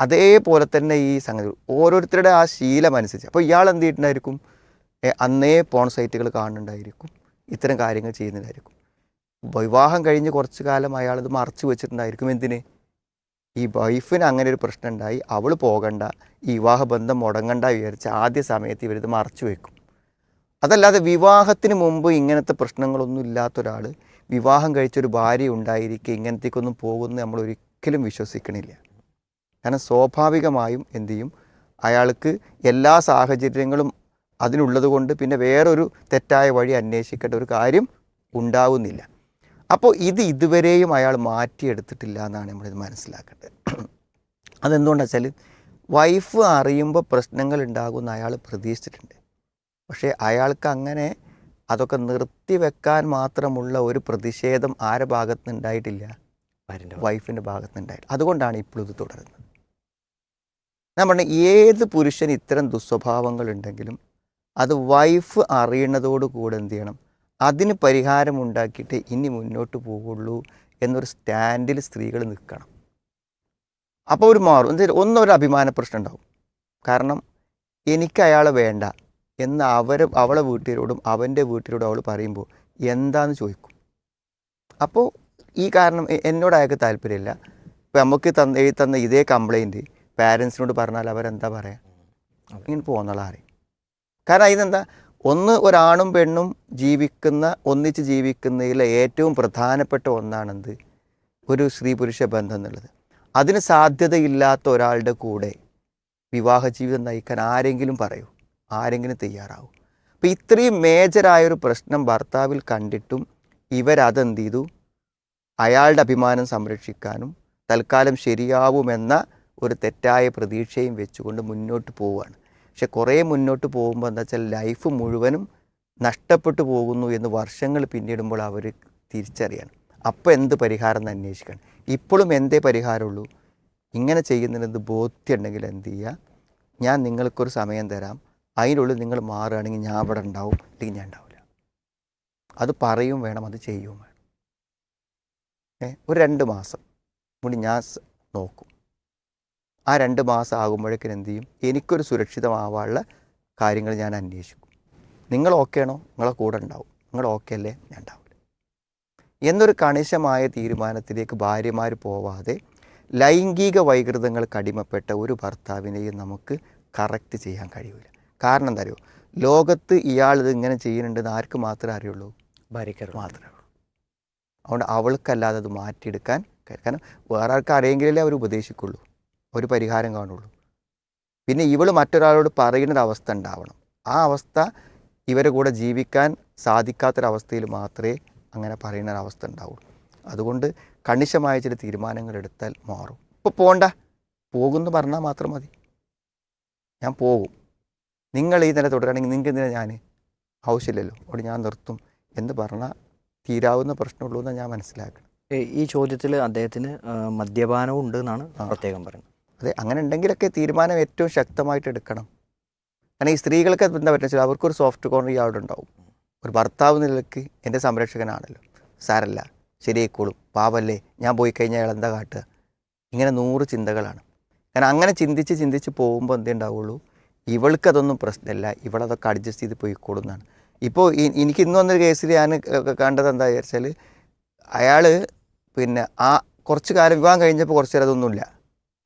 അതേപോലെ തന്നെ ഈ സംഗതി ഓരോരുത്തരുടെ ആ ശീലം അനുസരിച്ച് അപ്പോൾ ഇയാൾ എന്ത് ചെയ്തിട്ടുണ്ടായിരിക്കും? അന്നേ പോൺ സൈറ്റുകൾ കാണുന്നുണ്ടായിരിക്കും. ഇത്തരം കാര്യങ്ങൾ ചെയ്യുന്നുണ്ടായിരിക്കും വിവാഹം കഴിഞ്ഞ് കുറച്ച് കാലം അയാൾ ഇത് മറച്ചു വെച്ചിട്ടുണ്ടായിരിക്കും. എന്തിന്? ഈ വൈഫിന് അങ്ങനെ ഒരു പ്രശ്നം ഉണ്ടായി. അവൾ പോകണ്ട. ഈ വിവാഹബന്ധം മുടങ്ങണ്ട വിചാരിച്ച് ആദ്യ സമയത്ത് ഇവരിത് മറച്ചു വെക്കും. അതല്ലാതെ വിവാഹത്തിന് മുമ്പ് ഇങ്ങനത്തെ പ്രശ്നങ്ങളൊന്നും ഇല്ലാത്ത ഒരാൾ വിവാഹം കഴിച്ചൊരു ഭാര്യ ഉണ്ടായിരിക്കെ ഇങ്ങനത്തേക്കൊന്നും പോകുമെന്ന് നമ്മൾ ഒരിക്കലും വിശ്വസിക്കണില്ല. കാരണം സ്വാഭാവികമായും എന്തു ചെയ്യും? അയാൾക്ക് എല്ലാ സാഹചര്യങ്ങളും അതിനുള്ളത് കൊണ്ട് പിന്നെ വേറൊരു തെറ്റായ വഴി അന്വേഷിക്കേണ്ട ഒരു കാര്യം ഉണ്ടാവുന്നില്ല. അപ്പോൾ ഇത് ഇതുവരെയും അയാൾ മാറ്റിയെടുത്തിട്ടില്ല എന്നാണ് നമ്മളിത് മനസ്സിലാക്കേണ്ടത്. അതെന്തുകൊണ്ടാണ് വെച്ചാൽ വൈഫ് അറിയുമ്പോൾ പ്രശ്നങ്ങൾ ഉണ്ടാകുമെന്ന് അയാൾ പ്രതീക്ഷിച്ചിട്ടുണ്ട്. പക്ഷേ അയാൾക്ക് അങ്ങനെ അതൊക്കെ നിർത്തിവെക്കാൻ മാത്രമുള്ള ഒരു പ്രതിഷേധം ആരുടെ ഭാഗത്ത് നിന്നുണ്ടായിട്ടില്ല? ഭാര്യന്റെ വൈഫിന്റെ ഭാഗത്ത് ഉണ്ടായിട്ടില്ല അതുകൊണ്ടാണ് ഇപ്പോഴും ഇത് തുടരുന്നത്. ഞാൻ പറഞ്ഞ ഏത് പുരുഷൻ ഇത്തരം ദുസ്വഭാവങ്ങൾ ഉണ്ടെങ്കിലും അത് വൈഫ് അറിയണതോടുകൂടെ എന്ത് ചെയ്യണം? അതിന് പരിഹാരം ഉണ്ടാക്കിയിട്ട് ഇനി മുന്നോട്ട് പോകുള്ളൂ എന്നൊരു സ്റ്റാൻഡിൽ സ്ത്രീകൾ നിൽക്കണം. അപ്പോൾ ഒരു മാറും. എന്താ ഒന്നൊരു അഭിമാന പ്രശ്നം ഉണ്ടാവും. കാരണം എനിക്ക് അയാളെ വേണ്ട എന്ന് അവർ അവളെ വീട്ടുകാരോടും അവന്റെ വീട്ടുകാരോടും അവൾ പറയുമ്പോൾ എന്താന്ന് ചോദിക്കും. അപ്പോൾ ഈ കാരണം എന്നോട് അയാൾക്ക് താല്പര്യമില്ല. ഇപ്പം നമുക്ക് തന്ന തന്ന ഇതേ കംപ്ലൈന്റ് പാരൻസിനോട് പറഞ്ഞാൽ അവരെന്താ പറയുക ഇങ്ങനെ പോകുന്നുള്ള അറിയും കാരണം ഇതെന്താ? ഒന്ന് ഒരാണും പെണ്ണും ജീവിക്കുന്ന ഒന്നിച്ച് ജീവിക്കുന്നതിലെ ഏറ്റവും പ്രധാനപ്പെട്ട ഒന്നാണെന്ത്? ഒരു സ്ത്രീ പുരുഷ ബന്ധം എന്നുള്ളത്. അതിന് സാധ്യതയില്ലാത്ത ഒരാളുടെ കൂടെ വിവാഹ ജീവിതം നയിക്കാൻ ആരെങ്കിലും പറയൂ. ആരെങ്കിലും തയ്യാറാവും. അപ്പോൾ ഇത്രയും മേജറായൊരു പ്രശ്നം ഭർത്താവിൽ കണ്ടിട്ടും ഇവരതെന്ത് ചെയ്തു? അയാളുടെ അഭിമാനം സംരക്ഷിക്കാനും തൽക്കാലം ശരിയാവുമെന്ന ഒരു തെറ്റായ പ്രതീക്ഷയും വെച്ചുകൊണ്ട് മുന്നോട്ട് പോവുകയാണ്. പക്ഷെ കുറേ മുന്നോട്ട് പോകുമ്പോൾ എന്താ വെച്ചാൽ ലൈഫ് മുഴുവനും നഷ്ടപ്പെട്ടു പോകുന്നു എന്ന് വർഷങ്ങൾ പിന്നിടുമ്പോൾ അവർ തിരിച്ചറിയണം. അപ്പോൾ എന്ത് പരിഹാരം എന്ന് അന്വേഷിക്കണം. ഇപ്പോഴും എന്തേ പരിഹാരമുള്ളൂ? ഇങ്ങനെ ചെയ്യുന്നതിനെന്ത് ബോധ്യമുണ്ടെങ്കിൽ എന്ത് ചെയ്യുക? ഞാൻ നിങ്ങൾക്കൊരു സമയം തരാം. അതിനുള്ളിൽ നിങ്ങൾ മാറുകയാണെങ്കിൽ ഞാൻ അവിടെ ഉണ്ടാവും അല്ലെങ്കിൽ ഞാൻ ഉണ്ടാവില്ല. അത് പറയും വേണം അത് ചെയ്യും വേണം. ഒരു രണ്ട് മാസം. കൂടി ഞാൻ നോക്കും. ആ രണ്ട് മാസം ആകുമ്പോഴേക്കും എന്ത് ചെയ്യും? എനിക്കൊരു സുരക്ഷിതമാവാനുള്ള കാര്യങ്ങൾ ഞാൻ അന്വേഷിക്കും. നിങ്ങൾ ഓക്കെ ആണോ? നിങ്ങളെ കൂടെ ഉണ്ടാവും. നിങ്ങൾ ഓക്കെ അല്ലേ? ഞാൻ ഉണ്ടാവില്ല. എന്നൊരു കണിശമായ തീരുമാനത്തിലേക്ക് ഭാര്യമാർ പോവാതെ ലൈംഗിക വൈകൃതങ്ങൾക്ക് അടിമപ്പെട്ട ഒരു ഭർത്താവിനെയും നമുക്ക് കറക്റ്റ് ചെയ്യാൻ കഴിയില്ല കാരണം എന്താ അറിയോ? ലോകത്ത് ഇയാൾ ഇത് ഇങ്ങനെ ചെയ്യുന്നുണ്ടെന്ന് ആർക്ക് മാത്രമേ അറിയുള്ളൂ? ഭാര്യക്കറിയാം മാത്രമേ ഉള്ളൂ അതുകൊണ്ട് അവൾക്കല്ലാതെ അത് മാറ്റിയെടുക്കാൻ കാരണം വേറെ ആൾക്ക് അറിയെങ്കിലല്ലേ അവർ ഉപദേശിക്കുള്ളൂ. ഒരു പരിഹാരം കാണുള്ളൂ. പിന്നെ ഇവൾ മറ്റൊരാളോട് പറയുന്നൊരവസ്ഥ ഉണ്ടാവണം. ആ അവസ്ഥ ഇവരെ കൂടെ ജീവിക്കാൻ സാധിക്കാത്തൊരവസ്ഥയിൽ മാത്രമേ അങ്ങനെ പറയുന്ന ഒരവസ്ഥ ഉണ്ടാവുള്ളൂ. അതുകൊണ്ട് കണിശമായ ചില തീരുമാനങ്ങൾ എടുത്താൽ മാറും. ഇപ്പോൾ പോണ്ട. പോകുമെന്ന് പറഞ്ഞാൽ മാത്രം മതി. ഞാൻ പോകും. നിങ്ങൾ ഈ നില തുടരുകയാണെങ്കിൽ നിങ്ങൾക്ക് എന്തിനാ ഞാൻ? ആവശ്യമില്ലല്ലോ. അവിടെ ഞാൻ നിർത്തും. എന്ന് പറഞ്ഞാൽ തീരാവുന്ന പ്രശ്നമുള്ളൂ എന്ന് ഞാൻ മനസ്സിലാക്കണം ഈ ചോദ്യത്തിൽ അദ്ദേഹത്തിന് മദ്യപാനവും ഉണ്ട് എന്നാണ്. പ്രത്യേകം പറയുന്നത്. അതെ അങ്ങനെ ഉണ്ടെങ്കിലൊക്കെ തീരുമാനം ഏറ്റവും ശക്തമായിട്ട് എടുക്കണം. കാരണം ഈ സ്ത്രീകൾക്ക് എന്താ പറ്റുക അവർക്കൊരു സോഫ്റ്റ് കോർണർ അവിടെ ഉണ്ടാവും. ഒരു ഭർത്താവ് നിലയ്ക്ക് എന്റെ സംരക്ഷകനാണല്ലോ. സാരല്ല ശരിയായിക്കോളും. പാവല്ലേ ഞാൻ പോയി കഴിഞ്ഞാൽ അയാൾ എന്താ കാട്ടുക? ഇങ്ങനെ നൂറ് ചിന്തകളാണ്. കാരണം അങ്ങനെ ചിന്തിച്ച് ചിന്തിച്ച് പോകുമ്പോൾ എന്തേ ഉണ്ടാവുള്ളൂ? ഇവൾക്കതൊന്നും പ്രശ്നമില്ല. ഇവളതൊക്കെ അഡ്ജസ്റ്റ് ചെയ്ത് പോയിക്കോളും എന്നാണ്. ഇപ്പോൾ എനിക്ക് ഇന്ന് വന്നൊരു കേസിൽ ഞാൻ കണ്ടത് എന്താ വിചാരിച്ചാൽ അയാൾ പിന്നെ ആ കുറച്ച് കാലം വിവാഹം കഴിഞ്ഞപ്പോൾ കുറച്ച് നേരം അതൊന്നുമില്ല.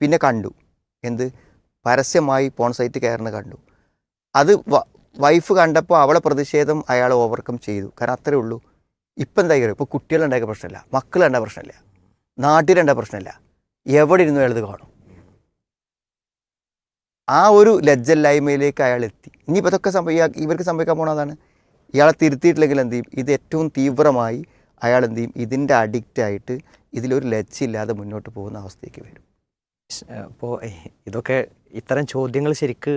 പിന്നെ കണ്ടു. എന്ത്? പരസ്യമായി പോൺ സൈറ്റ് കയറുന്ന കണ്ടു. അത് വൈഫ് കണ്ടപ്പോൾ അവളെ പ്രതിഷേധം അയാൾ ഓവർകം ചെയ്തു. കാരണം അത്രേ ഉള്ളൂ. ഇപ്പം എന്താ ഇപ്പോൾ കുട്ടികളുണ്ടായ പ്രശ്നമില്ല. മക്കളുണ്ടായ പ്രശ്നമില്ല. നാട്ടിലുണ്ടായ പ്രശ്നമില്ല. എവിടെ ഇരുന്നു അയാൾ കാണും? ആ ഒരു ലജ്ജല്ലായ്മയിലേക്ക് അയാൾ എത്തി. ഇനിയിപ്പോൾ ഇതൊക്കെ സംഭവിക്കുക ഇവർക്ക് സംഭവിക്കാൻ പോണതാണ് ഇയാളെ തിരുത്തിയിട്ടില്ലെങ്കിൽ എന്ത് ചെയ്യും? ഇത് ഏറ്റവും തീവ്രമായി അയാൾ എന്ത് ചെയ്യും? ഇതിന്റെ അഡിക്റ്റായിട്ട് ഇതിലൊരു ലജ്ജയില്ലാതെ മുന്നോട്ട് പോകുന്ന അവസ്ഥയ്ക്ക് വരും. അപ്പോൾ ഇതൊക്കെ ഇത്തരം ചോദ്യങ്ങൾ ശരിക്ക്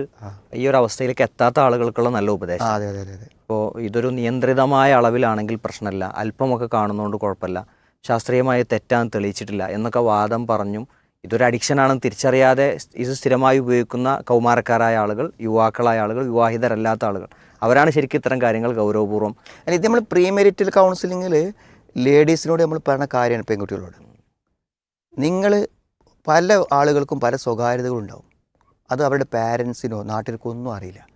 ഈ ഒരു അവസ്ഥയിലേക്ക് എത്താത്ത ആളുകൾക്കുള്ള നല്ല ഉപദേശം. അതെ അതെ അതെ അതെ. അപ്പോൾ ഇതൊരു നിയന്ത്രിതമായ അളവിലാണെങ്കിൽ പ്രശ്നമില്ല. അല്പമൊക്കെ കാണുന്നതുകൊണ്ട് കുഴപ്പമില്ല. ശാസ്ത്രീയമായി തെറ്റാന്ന് തെളിയിച്ചിട്ടില്ല എന്നൊക്കെ വാദം പറഞ്ഞും ഇതൊരു അഡിക്ഷൻ ആണെന്ന് തിരിച്ചറിയാതെ ഇത് സ്ഥിരമായി ഉപയോഗിക്കുന്ന കൗമാരക്കാരായ ആളുകൾ യുവാക്കളായ ആളുകൾ വിവാഹിതരല്ലാത്ത ആളുകൾ. അവരാണ് ശരിക്കും ഇത്തരം കാര്യങ്ങൾ ഗൗരവപൂർവം അല്ല ഇത് നമ്മൾ പ്രീമെറിറ്റൽ കൗൺസിലിങ്ങിൽ ലേഡീസിനോട് നമ്മൾ പറഞ്ഞ കാര്യമാണ് പെൺകുട്ടികളോട്. നിങ്ങൾ പല ആളുകൾക്കും പല സ്വകാര്യതകളും ഉണ്ടാവും അത് അവരുടെ പാരൻസിനോ നാട്ടിലേക്കോ ഒന്നും അറിയില്ല.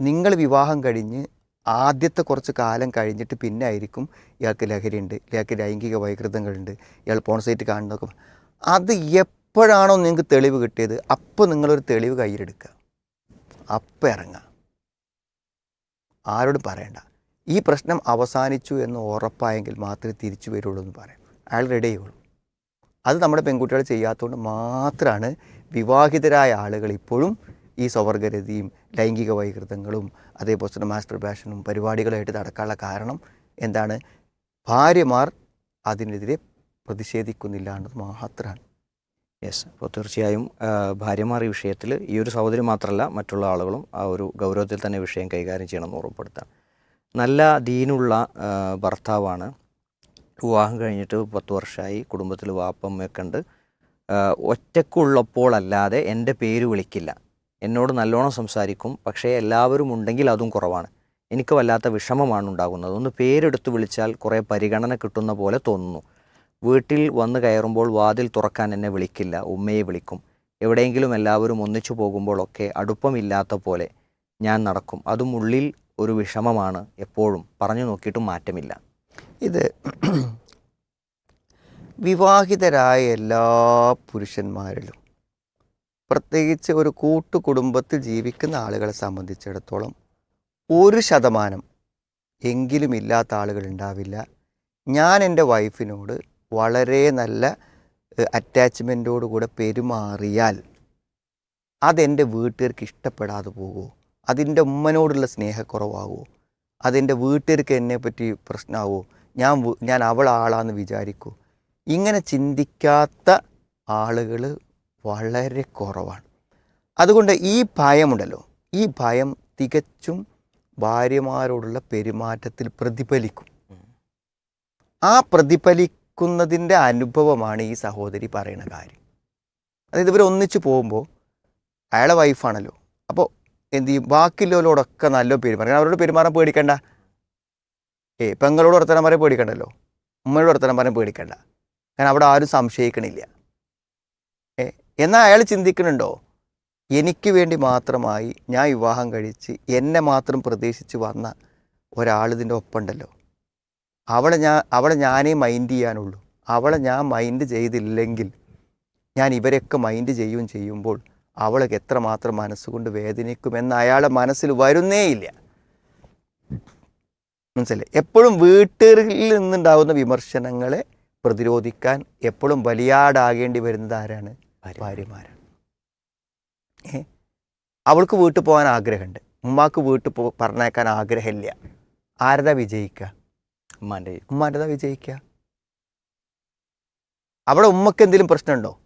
നിങ്ങൾ വിവാഹം കഴിഞ്ഞ് ആദ്യത്തെ കുറച്ച് കാലം കഴിഞ്ഞിട്ട് പിന്നെ ആയിരിക്കും ഇയാൾക്ക് ലഹരിയുണ്ട് ഇയാൾക്ക് ലൈംഗിക വൈകൃതങ്ങളുണ്ട് ഇയാൾ പോൺ സൈറ്റ് കാണുന്നതൊക്കെ. അത് എപ്പോഴാണോ നിങ്ങൾക്ക് തെളിവ് കിട്ടിയത് അപ്പോൾ നിങ്ങളൊരു തെളിവ് കയ്യിലെടുക്കുക. അപ്പം ഇറങ്ങുക. ആരോടും പറയണ്ട. ഈ പ്രശ്നം അവസാനിച്ചു എന്ന് ഉറപ്പായെങ്കിൽ മാത്രമേ തിരിച്ചു വരുള്ളൂ എന്ന് പറയാം. അയാൾ റെഡി ആയുള്ളൂ അത് നമ്മുടെ പെൺകുട്ടികൾ ചെയ്യാത്തതുകൊണ്ട് മാത്രമാണ് വിവാഹിതരായ ആളുകൾ ഇപ്പോഴും ഈ സ്വവർഗരതിയും ലൈംഗിക വൈകൃതങ്ങളും അതേപോലെ തന്നെ മാസ്റ്റർ പാഷനും പരിപാടികളായിട്ട് നടക്കാനുള്ള കാരണം എന്താണ്? ഭാര്യമാർ അതിനെതിരെ പ്രതിഷേധിക്കുന്നില്ല എന്നത് മാത്രമാണ് യെസ് അപ്പോൾ തീർച്ചയായും ഭാര്യമാർ ഈ വിഷയത്തിൽ ഈ ഒരു സഹോദരി മാത്രമല്ല മറ്റുള്ള ആളുകളും ആ ഒരു ഗൗരവത്തിൽ തന്നെ വിഷയം കൈകാര്യം ചെയ്യണമെന്ന് ഉറപ്പെടുത്താം നല്ല ദീനുള്ള ഭർത്താവാണ് വിവാഹം കഴിഞ്ഞിട്ട് പത്ത് വർഷമായി കുടുംബത്തിൽ വാപ്പമ്മയൊക്കെ ഉണ്ട്. ഒറ്റക്കുള്ളപ്പോഴല്ലാതെ എന്റെ പേര് വിളിക്കില്ല. എന്നോട് നല്ലോണം സംസാരിക്കും പക്ഷേ എല്ലാവരും ഉണ്ടെങ്കിൽ അതും കുറവാണ്. എനിക്ക് വല്ലാത്ത വിഷമമാണ് ഉണ്ടാകുന്നത്. ഒന്ന് പേരെടുത്ത് വിളിച്ചാൽ കുറേ പരിഗണന കിട്ടുന്ന പോലെ തോന്നുന്നു. വീട്ടിൽ വന്ന് കയറുമ്പോൾ വാതിൽ തുറക്കാൻ എന്നെ വിളിക്കില്ല ഉമ്മയെ വിളിക്കും. എവിടെയെങ്കിലും എല്ലാവരും ഒന്നിച്ചു പോകുമ്പോഴൊക്കെ അടുപ്പമില്ലാത്ത പോലെ ഞാൻ നടക്കും. അതും ഉള്ളിൽ ഒരു വിഷമമാണ് എപ്പോഴും. പറഞ്ഞു നോക്കിയിട്ടും മാറ്റമില്ല. ഇത് വിവാഹിതരായ എല്ലാ പുരുഷന്മാരിലും പ്രത്യേകിച്ച് ഒരു കൂട്ടുകുടുംബത്തിൽ ജീവിക്കുന്ന ആളുകളെ സംബന്ധിച്ചിടത്തോളം ഒരു ശതമാനം എങ്കിലും ഇല്ലാത്ത ആളുകൾ ഉണ്ടാവില്ല. ഞാൻ എന്റെ വൈഫിനോട് വളരെ നല്ല അറ്റാച്ച്മെന്റോടുകൂടെ പെരുമാറിയാൽ അതെന്റെ വീട്ടുകാർക്ക് ഇഷ്ടപ്പെടാതെ പോകുമോ? അതിന്റെ ഉമ്മനോടുള്ള സ്നേഹക്കുറവാകുമോ? അതെന്റെ വീട്ടുകാർക്ക് എന്നെ പറ്റി പ്രശ്നമാവോ ഞാൻ ഞാൻ അവൾ ആളാന്ന് വിചാരിക്കൂ. ഇങ്ങനെ ചിന്തിക്കാത്ത ആളുകൾ വളരെ കുറവാണ്. അതുകൊണ്ട് ഈ ഭയമുണ്ടല്ലോ. ഈ ഭയം തികച്ചും ഭാര്യമാരോടുള്ള പെരുമാറ്റത്തിൽ പ്രതിഫലിക്കും. ആ പ്രതിഫലിക്കുന്നതിന്റെ അനുഭവമാണ് ഈ സഹോദരി പറയുന്ന കാര്യം. അതായത് ഇവർ ഒന്നിച്ച് പോകുമ്പോൾ അയാളെ വൈഫാണല്ലോ അപ്പോൾ എന്ത് ചെയ്യും? ബാക്കിയുള്ളവരോടൊക്കെ നല്ല പെരുമാറും. അവരോട് പെരുമാറാൻ പേടിക്കണ്ട. ഏ പെങ്ങളോട് പറയാൻ പേടിക്കണ്ടല്ലോ. ഉമ്മയോട് പറയാൻ പേടിക്കണ്ട. കാരണം അവിടെ ആരും സംശയിക്കണില്ല. ഏ എന്നാൽ അയാൾ ചിന്തിക്കണുണ്ടോ എനിക്ക് വേണ്ടി മാത്രമായി ഞാൻ വിവാഹം കഴിച്ച് എന്നെ മാത്രം പ്രതീക്ഷിച്ച് വന്ന ഒരാൾ ഇതിന്റെ ഒപ്പമുണ്ടല്ലോ. അവളെ ഞാൻ അവളെ ഞാനേ മൈൻഡ് ചെയ്യാനുള്ളൂ. അവളെ ഞാൻ മൈൻഡ് ചെയ്തില്ലെങ്കിൽ ഞാൻ ഇവരെയൊക്കെ മൈൻഡ് ചെയ്യുകയും ചെയ്യുമ്പോൾ അവൾക്ക് എത്രമാത്രം മനസ്സുകൊണ്ട് വേദനിക്കുമെന്ന് അയാളെ മനസ്സിൽ വരുന്നേയില്ല. മനസ്സിലായി എപ്പോഴും വീട്ടുകാരിൽ നിന്നുണ്ടാകുന്ന വിമർശനങ്ങളെ പ്രതിരോധിക്കാൻ എപ്പോഴും വലിയാടാകേണ്ടി വരുന്നത് ആരാണ്? ഭാര്യമാരാണ്. ഏ? അവൾക്ക് വീട്ടിൽ പോകാൻ ആഗ്രഹമുണ്ട്. ഉമ്മാക്ക് വീട്ടിൽ പോ പറഞ്ഞേക്കാൻ ആഗ്രഹമില്ല. ആരതാ വിജയിക്കുക ഉമ്മാന്റെ ഉമ്മാരതാ വിജയിക്കുക അവിടെ ഉമ്മക്ക് എന്തെങ്കിലും പ്രശ്നമുണ്ടോ?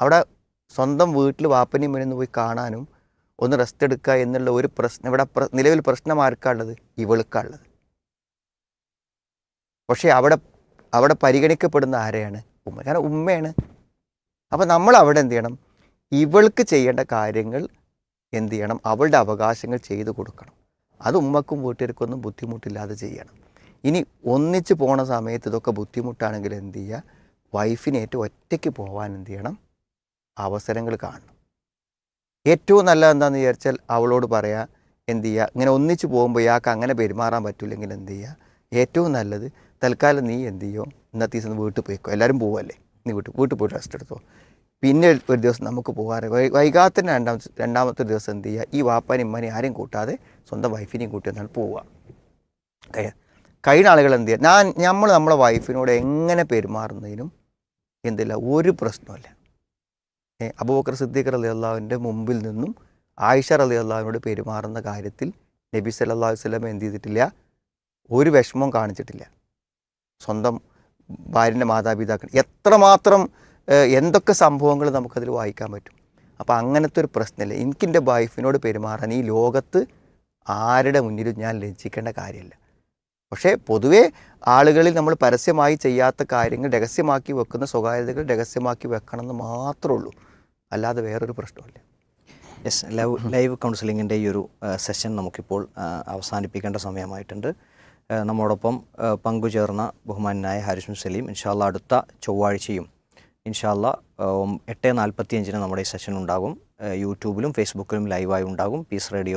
അവിടെ സ്വന്തം വീട്ടിൽ വാപ്പനെയും മുന്നിൽ പോയി കാണാനും ഒന്ന് റെസ്റ്റ് എടുക്കുക എന്നുള്ള ഒരു പ്രശ്നം ഇവിടെ നിലവിൽ പ്രശ്നം ആർക്കാണുള്ളത് ഇവൾക്കാണുള്ളത് പക്ഷേ അവിടെ അവിടെ പരിഗണിക്കപ്പെടുന്ന ആരെയാണ്? ഉമ്മ. കാരണം ഉമ്മയാണ്. അപ്പം നമ്മൾ അവിടെ എന്ത് ചെയ്യണം? ഇവൾക്ക് ചെയ്യേണ്ട കാര്യങ്ങൾ എന്ത് ചെയ്യണം? അവളുടെ അവകാശങ്ങൾ ചെയ്തു കൊടുക്കണം. അത് ഉമ്മക്കും വീട്ടുകാർക്കൊന്നും ബുദ്ധിമുട്ടില്ലാതെ ചെയ്യണം. ഇനി ഒന്നിച്ച് പോണ സമയത്ത് ഇതൊക്കെ ബുദ്ധിമുട്ടാണെങ്കിൽ എന്ത് ചെയ്യുക? വൈഫിനേറ്റ് ഒറ്റയ്ക്ക് പോകാൻ എന്ത് ചെയ്യണം? അവസരങ്ങൾ കാണണം. ഏറ്റവും നല്ല എന്താണെന്ന് വിചാരിച്ചാൽ അവളോട് പറയാ എന്ത് ചെയ്യുക? ഇങ്ങനെ ഒന്നിച്ച് പോകുമ്പോൾ ഇയാൾക്ക് അങ്ങനെ പെരുമാറാൻ പറ്റില്ലെങ്കിൽ എന്ത് ചെയ്യുക? ഏറ്റവും നല്ലത് തൽക്കാലം നീ എന്ത് ചെയ്യോ? ഇന്നത്തെ ദിവസം വീട്ടിൽ പോയിക്കോ. എല്ലാവരും പോവല്ലേ? നീ വീട്ടിൽ വീട്ടിൽ പോയിട്ട് റെസ്റ്റ് എടുത്തോ. പിന്നെ ഒരു ദിവസം നമുക്ക് പോകാറ്. വൈകാത്തിന് രണ്ടാമത്തെ രണ്ടാമത്തെ ദിവസം എന്ത് ചെയ്യുക? ഈ വാപ്പാനും ഇമ്മാനെയും ആരെയും കൂട്ടാതെ സ്വന്തം വൈഫിനെയും കൂട്ടി എന്നാൽ പോവുക. കഴിഞ്ഞ ആളുകൾ എന്ത് ചെയ്യുക? ഞാൻ നമ്മൾ നമ്മളെ വൈഫിനോട് എങ്ങനെ പെരുമാറുന്നതിനും എന്തില്ല ഒരു പ്രശ്നമല്ല അബൂബക്കർ സിദ്ദീഖ് അലി അള്ളാഹുവിന്റെ മുമ്പിൽ നിന്നും ആയിഷ അലി അള്ളാഹുവിനോട് പെരുമാറുന്ന കാര്യത്തിൽ നബി അലൈഹി വസല്ലം എന്ത് ചെയ്തിട്ടില്ല? ഒരു വിഷമവും കാണിച്ചിട്ടില്ല. സ്വന്തം ഭാര്യന്റെ മാതാപിതാക്കൾ. എത്രമാത്രം എന്തൊക്കെ സംഭവങ്ങൾ നമുക്കതിൽ വായിക്കാൻ പറ്റും? അപ്പോൾ അങ്ങനത്തെ ഒരു പ്രശ്നമില്ല. എനിക്കെന്റെ വൈഫിനോട് പെരുമാറാൻ ഈ ലോകത്ത് ആരുടെ മുന്നിലും ഞാൻ ലജ്ജിക്കേണ്ട കാര്യമില്ല. പക്ഷേ പൊതുവേ ആളുകളിൽ നമ്മൾ പരസ്യമായി ചെയ്യാത്ത കാര്യങ്ങൾ രഹസ്യമാക്കി വെക്കുന്ന സ്വകാര്യതകൾ രഹസ്യമാക്കി വെക്കണം എന്ന് മാത്രമേ ഉള്ളൂ. അല്ലാതെ വേറൊരു പ്രശ്നമില്ല യെസ് ലൈവ് ലൈവ് കൗൺസിലിങ്ങിന്റെ ഈ ഒരു സെഷൻ നമുക്കിപ്പോൾ അവസാനിപ്പിക്കേണ്ട സമയമായിട്ടുണ്ട്. നമ്മോടൊപ്പം പങ്കുചേർന്ന ബഹുമാനായ ഹാരിസ് സലീം. ഇൻഷാല്ല അടുത്ത ചൊവ്വാഴ്ചയും ഇൻഷാല്ല എട്ട് നാൽപ്പത്തി അഞ്ചിന് നമ്മുടെ ഈ സെഷൻ ഉണ്ടാകും യൂട്യൂബിലും ഫേസ്ബുക്കിലും ലൈവായി ഉണ്ടാകും. Piece radio